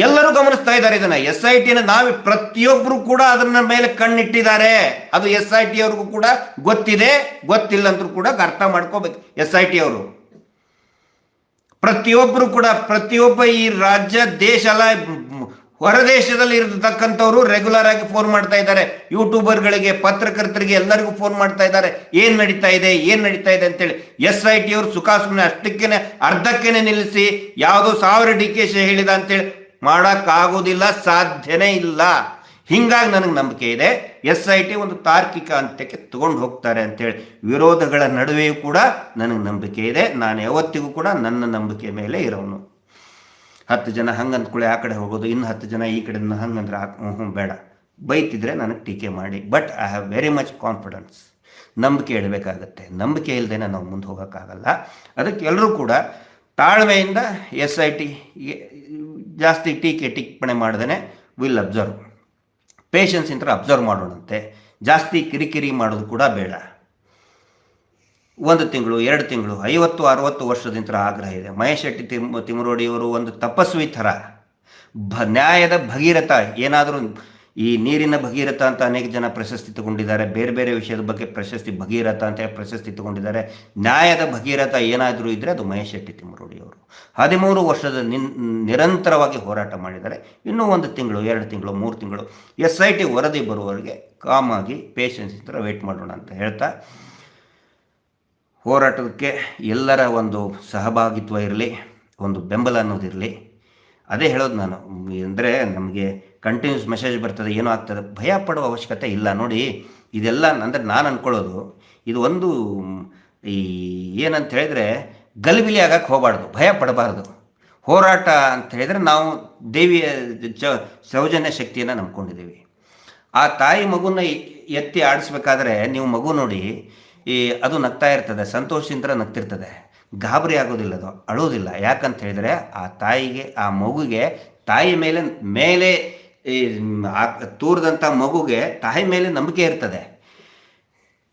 ಎಲ್ಲರೂ ಗಮನಿಸ್ತಾ ಇದ್ದಾರೆ ಇದನ್ನ. ಎಸ್ ಐ ಟಿನ ನಾವು ಪ್ರತಿಯೊಬ್ಬರು ಕೂಡ ಅದನ್ನ ಮೇಲೆ ಕಣ್ಣಿಟ್ಟಿದ್ದಾರೆ. ಅದು ಎಸ್ ಐ ಟಿ ಅವ್ರಿಗೂ ಕೂಡ ಗೊತ್ತಿದೆ ಗೊತ್ತಿಲ್ಲ ಅಂದ್ರೂ ಕೂಡ ಅರ್ಥ ಮಾಡ್ಕೋಬೇಕು. ಎಸ್ ಐ ಟಿ ಅವರು. ಪ್ರತಿಯೊಬ್ಬರು ಕೂಡ, ಪ್ರತಿಯೊಬ್ಬ ಈ ರಾಜ್ಯ, ದೇಶ ಅಲ್ಲ ಹೊರ ದೇಶದಲ್ಲಿ ಇರತಕ್ಕಂಥವ್ರು ರೆಗ್ಯುಲರ್ ಆಗಿ ಫೋನ್ ಮಾಡ್ತಾ ಇದ್ದಾರೆ. ಯೂಟ್ಯೂಬರ್ಗಳಿಗೆ ಪತ್ರಕರ್ತರಿಗೆ ಎಲ್ಲರಿಗೂ ಫೋನ್ ಮಾಡ್ತಾ ಇದ್ದಾರೆ. ಏನ್ ನಡೀತಾ ಇದೆ, ಏನ್ ನಡೀತಾ ಇದೆ ಅಂತೇಳಿ. ಎಸ್ ಐ ಟಿ ಅವರು ಸುಖಾಸುಮ್ನೆ ಅಷ್ಟಕ್ಕೇನೆ, ಅರ್ಧಕ್ಕೇನೆ ನಿಲ್ಲಿಸಿ, ಯಾವುದೋ ಸಾವಿರ ಡಿ ಕೆ ಶಿ ಹೇಳಿದ ಅಂತೇಳಿ ಮಾಡೋಕ್ಕಾಗೋದಿಲ್ಲ ಸಾಧ್ಯನೇ ಇಲ್ಲ. ಹಿಂಗಾಗಿ ನನಗೆ ನಂಬಿಕೆ ಇದೆ. ಎಸ್ ಐ ಟಿ ಒಂದು ತಾರ್ಕಿಕ ಅಂತ್ಯಕ್ಕೆ ತಗೊಂಡು ಹೋಗ್ತಾರೆ ಅಂತೇಳಿ ವಿರೋಧಗಳ ನಡುವೆಯೂ ಕೂಡ ನನಗೆ ನಂಬಿಕೆ ಇದೆ. ನಾನು ಯಾವತ್ತಿಗೂ ಕೂಡ ನನ್ನ ನಂಬಿಕೆ ಮೇಲೆ ಇರೋನು. ಹತ್ತು ಜನ ಹಂಗೆ ಅಂದ್ಕೊಳ್ಳಿ ಆ ಕಡೆ ಹೋಗೋದು, ಇನ್ನು ಹತ್ತು ಜನ ಈ ಕಡೆ ಹಂಗಂದ್ರೆ ಹ್ಞೂ ಬೇಡ. ಬೈತಿದ್ರೆ ನನಗೆ ಟೀಕೆ ಮಾಡಿ. But I have very much confidence ನಂಬಿಕೆ ಇಡಬೇಕಾಗತ್ತೆ ನಂಬಿಕೆ ಇಲ್ಲದೇನೆ ನಾವು ಮುಂದೆ ಹೋಗೋಕ್ಕಾಗಲ್ಲ. ಅದಕ್ಕೆ ಎಲ್ಲರೂ ಕೂಡ ತಾಳ್ಮೆಯಿಂದ ಎಸ್ ಐ ಟಿ ಜಾಸ್ತಿ ಟೀಕೆ ಟಿಪ್ಪಣೆ ಮಾಡ್ದೇ ವಿಲ್ ಅಬ್ಸರ್ವ್ ಪೇಷನ್ಸ್ ಇಂತರ ಅಬ್ಸರ್ವ್ ಮಾಡೋಣಂತೆ. ಜಾಸ್ತಿ ಕಿರಿಕಿರಿ ಮಾಡೋದು ಕೂಡ ಬೇಡ. ಒಂದು ತಿಂಗಳು, ಎರಡು ತಿಂಗಳು, ಐವತ್ತು, ಅರವತ್ತು ವರ್ಷದಿಂದ ಆಗ್ರಹ ಇದೆ. ಮಹೇಶ್ ಶೆಟ್ಟಿ ತಿಮ್ ತಿಮರೋಡಿಯವರು ಒಂದು ತಪಸ್ವಿ ಥರ. ಭ, ನ್ಯಾಯದ ಭಗೀರಥ ಏನಾದರೂ ಈ ನೀರಿನ ಭಗೀರಥ ಅಂತ ಅನೇಕ ಜನ ಪ್ರಶಸ್ತಿ ತಗೊಂಡಿದ್ದಾರೆ. ಬೇರೆ ಬೇರೆ ವಿಷಯದ ಬಗ್ಗೆ ಪ್ರಶಸ್ತಿ ಭಗೀರಥ ಅಂತ ಪ್ರಶಸ್ತಿ ತಗೊಂಡಿದ್ದಾರೆ. ನ್ಯಾಯದ ಭಗೀರಥ ಏನಾದರೂ ಇದ್ದರೆ ಅದು ಮಹೇಶ್ ಶೆಟ್ಟಿ ತಿಮರೋಡಿಯವರು ಹದಿಮೂರು ವರ್ಷದ ನಿನ್, ನಿರಂತರವಾಗಿ ಹೋರಾಟ ಮಾಡಿದ್ದಾರೆ. ಇನ್ನೂ ಒಂದು ತಿಂಗಳು, ಎರಡು ತಿಂಗಳು, ಮೂರು ತಿಂಗಳು. ಎಸ್ ಐ ಟಿ ವರದಿ ಬರುವವರೆಗೆ ಕಾಮಾಗಿ ಪೇಷನ್ಸ್ ಥರ ವೆಯ್ಟ್ ಮಾಡೋಣ ಅಂತ ಹೇಳ್ತಾ, ಹೋರಾಟಕ್ಕೆ ಎಲ್ಲರ ಒಂದು ಸಹಭಾಗಿತ್ವ ಇರಲಿ, ಒಂದು ಬೆಂಬಲ ಅನ್ನೋದಿರಲಿ. ಅದೇ ಹೇಳೋದು ನಾನು. ಅಂದರೆ ನಮಗೆ ಕಂಟಿನ್ಯೂಸ್ ಮೆಸೇಜ್ ಬರ್ತದೆ, ಏನೋ ಆಗ್ತದೆ. ಭಯ ಪಡುವ ಅವಶ್ಯಕತೆ ಇಲ್ಲ. ನೋಡಿ, ಇದೆಲ್ಲ ಅಂದರೆ ನಾನು ಅಂದ್ಕೊಳ್ಳೋದು ಇದು ಒಂದು, ಈ ಏನಂತ ಹೇಳಿದರೆ ಗಲಿಬಿಲಿ ಆಗಕ್ಕೆ ಹೋಗಬಾರ್ದು, ಭಯ ಪಡಬಾರ್ದು. ಹೋರಾಟ ಅಂತ ಹೇಳಿದರೆ ನಾವು ದೇವಿಯ ಚ, ಸೌಜನ್ಯ ಶಕ್ತಿಯನ್ನು ನಂಬ್ಕೊಂಡಿದ್ದೀವಿ. ಆ ತಾಯಿ ಮಗುನ ಎತ್ತಿ ಆಡಿಸ್ಬೇಕಾದ್ರೆ ನೀವು ಮಗು ನೋಡಿ, ಈ ಅದು ನಗ್ತಾ ಇರ್ತದೆ, ಸಂತೋಷದಿಂದ ನಗ್ತಿರ್ತದೆ. ಗಾಬರಿ ಆಗೋದಿಲ್ಲ ಅದು ಅಳೋದಿಲ್ಲ ಯಾಕಂತ ಹೇಳಿದ್ರೆ ಆ ತಾಯಿಗೆ, ಆ ಮಗುಗೆ, ತಾಯಿ ಮೇಲೆ ಮೇಲೆ ತೂರಿದಂಥ ಮಗುಗೆ ತಾಯಿ ಮೇಲೆ ನಂಬಿಕೆ ಇರ್ತದೆ.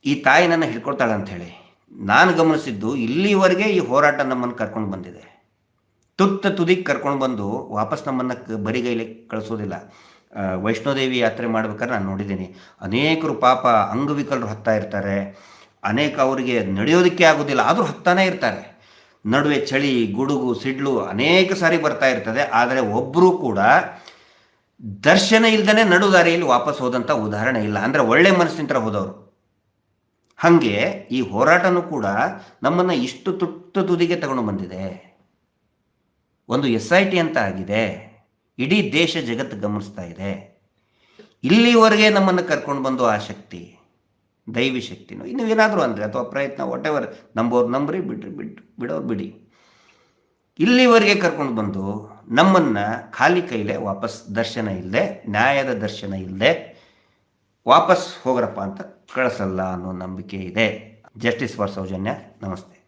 ಈ ತಾಯಿ ನನ್ನ ಹಿಡ್ಕೊಳ್ತಾಳೆ ಹೇಳಿ ನಾನು ಗಮನಿಸಿದ್ದು ಇಲ್ಲಿವರೆಗೆ ಈ ಹೋರಾಟ ನಮ್ಮನ್ನು ಕರ್ಕೊಂಡು ಬಂದಿದೆ. ತುತ್ತ ತುದಿಗೆ ಕರ್ಕೊಂಡು ಬಂದು ವಾಪಸ್ ನಮ್ಮನ್ನು ಬರಿಗೈಲಿ ಕಳಿಸೋದಿಲ್ಲ. ವೈಷ್ಣೋದೇವಿ ಯಾತ್ರೆ ಮಾಡ್ಬೇಕಾದ್ರೆ ನಾನು ನೋಡಿದ್ದೀನಿ. ಅನೇಕರು ಪಾಪ ಅಂಗವಿಕಲರು ಹತ್ತಾ ಇರ್ತಾರೆ. ಅನೇಕ ಅವರಿಗೆ ನಡೆಯೋದಕ್ಕೆ ಆಗೋದಿಲ್ಲ. ಆದರೂ ಹತ್ತಾನೇ ಇರ್ತಾರೆ. ನಡುವೆ ಚಳಿ, ಗುಡುಗು, ಸಿಡ್ಲು ಅನೇಕ ಸಾರಿ ಬರ್ತಾ ಇರ್ತದೆ. ಆದರೆ ಒಬ್ಬರೂ ಕೂಡ ದರ್ಶನ ಇಲ್ಲದೇ ನಡು ದಾರಿಯಲ್ಲಿ ವಾಪಸ್ ಹೋದಂಥ ಉದಾಹರಣೆ ಇಲ್ಲ. ಅಂದರೆ ಒಳ್ಳೆ ಮನಸ್ಸಿನಿಂದ ಹೋದವರು. ಹಾಗೆ ಈ ಹೋರಾಟನೂ ಕೂಡ ನಮ್ಮನ್ನು ಇಷ್ಟು ತುಟ್ಟ ತುದಿಗೆ ತಗೊಂಡು ಬಂದಿದೆ. ಒಂದು ಎಸ್ ಐ ಟಿ ಅಂತ ಆಗಿದೆ. ಇಡೀ ದೇಶ ಜಗತ್ತು ಗಮನಿಸ್ತಾ ಇದೆ. ಇಲ್ಲಿವರೆಗೆ ನಮ್ಮನ್ನು ಕರ್ಕೊಂಡು ಬಂದು ಆ ಶಕ್ತಿ ದೈವಿ ಶಕ್ತಿನೋ ಇನ್ನು ಏನಾದರೂ ಅಂದರೆ ಅಥವಾ ಪ್ರಯತ್ನ ವಾಟ್ ಎವರ್ ನಂಬೋರು ನಂಬ್ರಿ ಬಿಡ್ರಿ ಬಿಟ್ಟು ಬಿಡೋರು ಬಿಡಿ. ಇಲ್ಲಿವರೆಗೆ ಕರ್ಕೊಂಡು ಬಂದು ನಮ್ಮನ್ನು ಖಾಲಿ ಕೈಲೆ ವಾಪಸ್ ದರ್ಶನ ಇಲ್ಲದೆ ನ್ಯಾಯದ ದರ್ಶನ ಇಲ್ಲದೆ ವಾಪಸ್ ಹೋಗ್ರಪ್ಪ ಅಂತ ಕಳಿಸಲ್ಲ ಅನ್ನೋ ನಂಬಿಕೆ ಇದೆ. ಜಸ್ಟಿಸ್ ಫಾರ್ ಸೌಜನ್ಯ, ನಮಸ್ತೆ.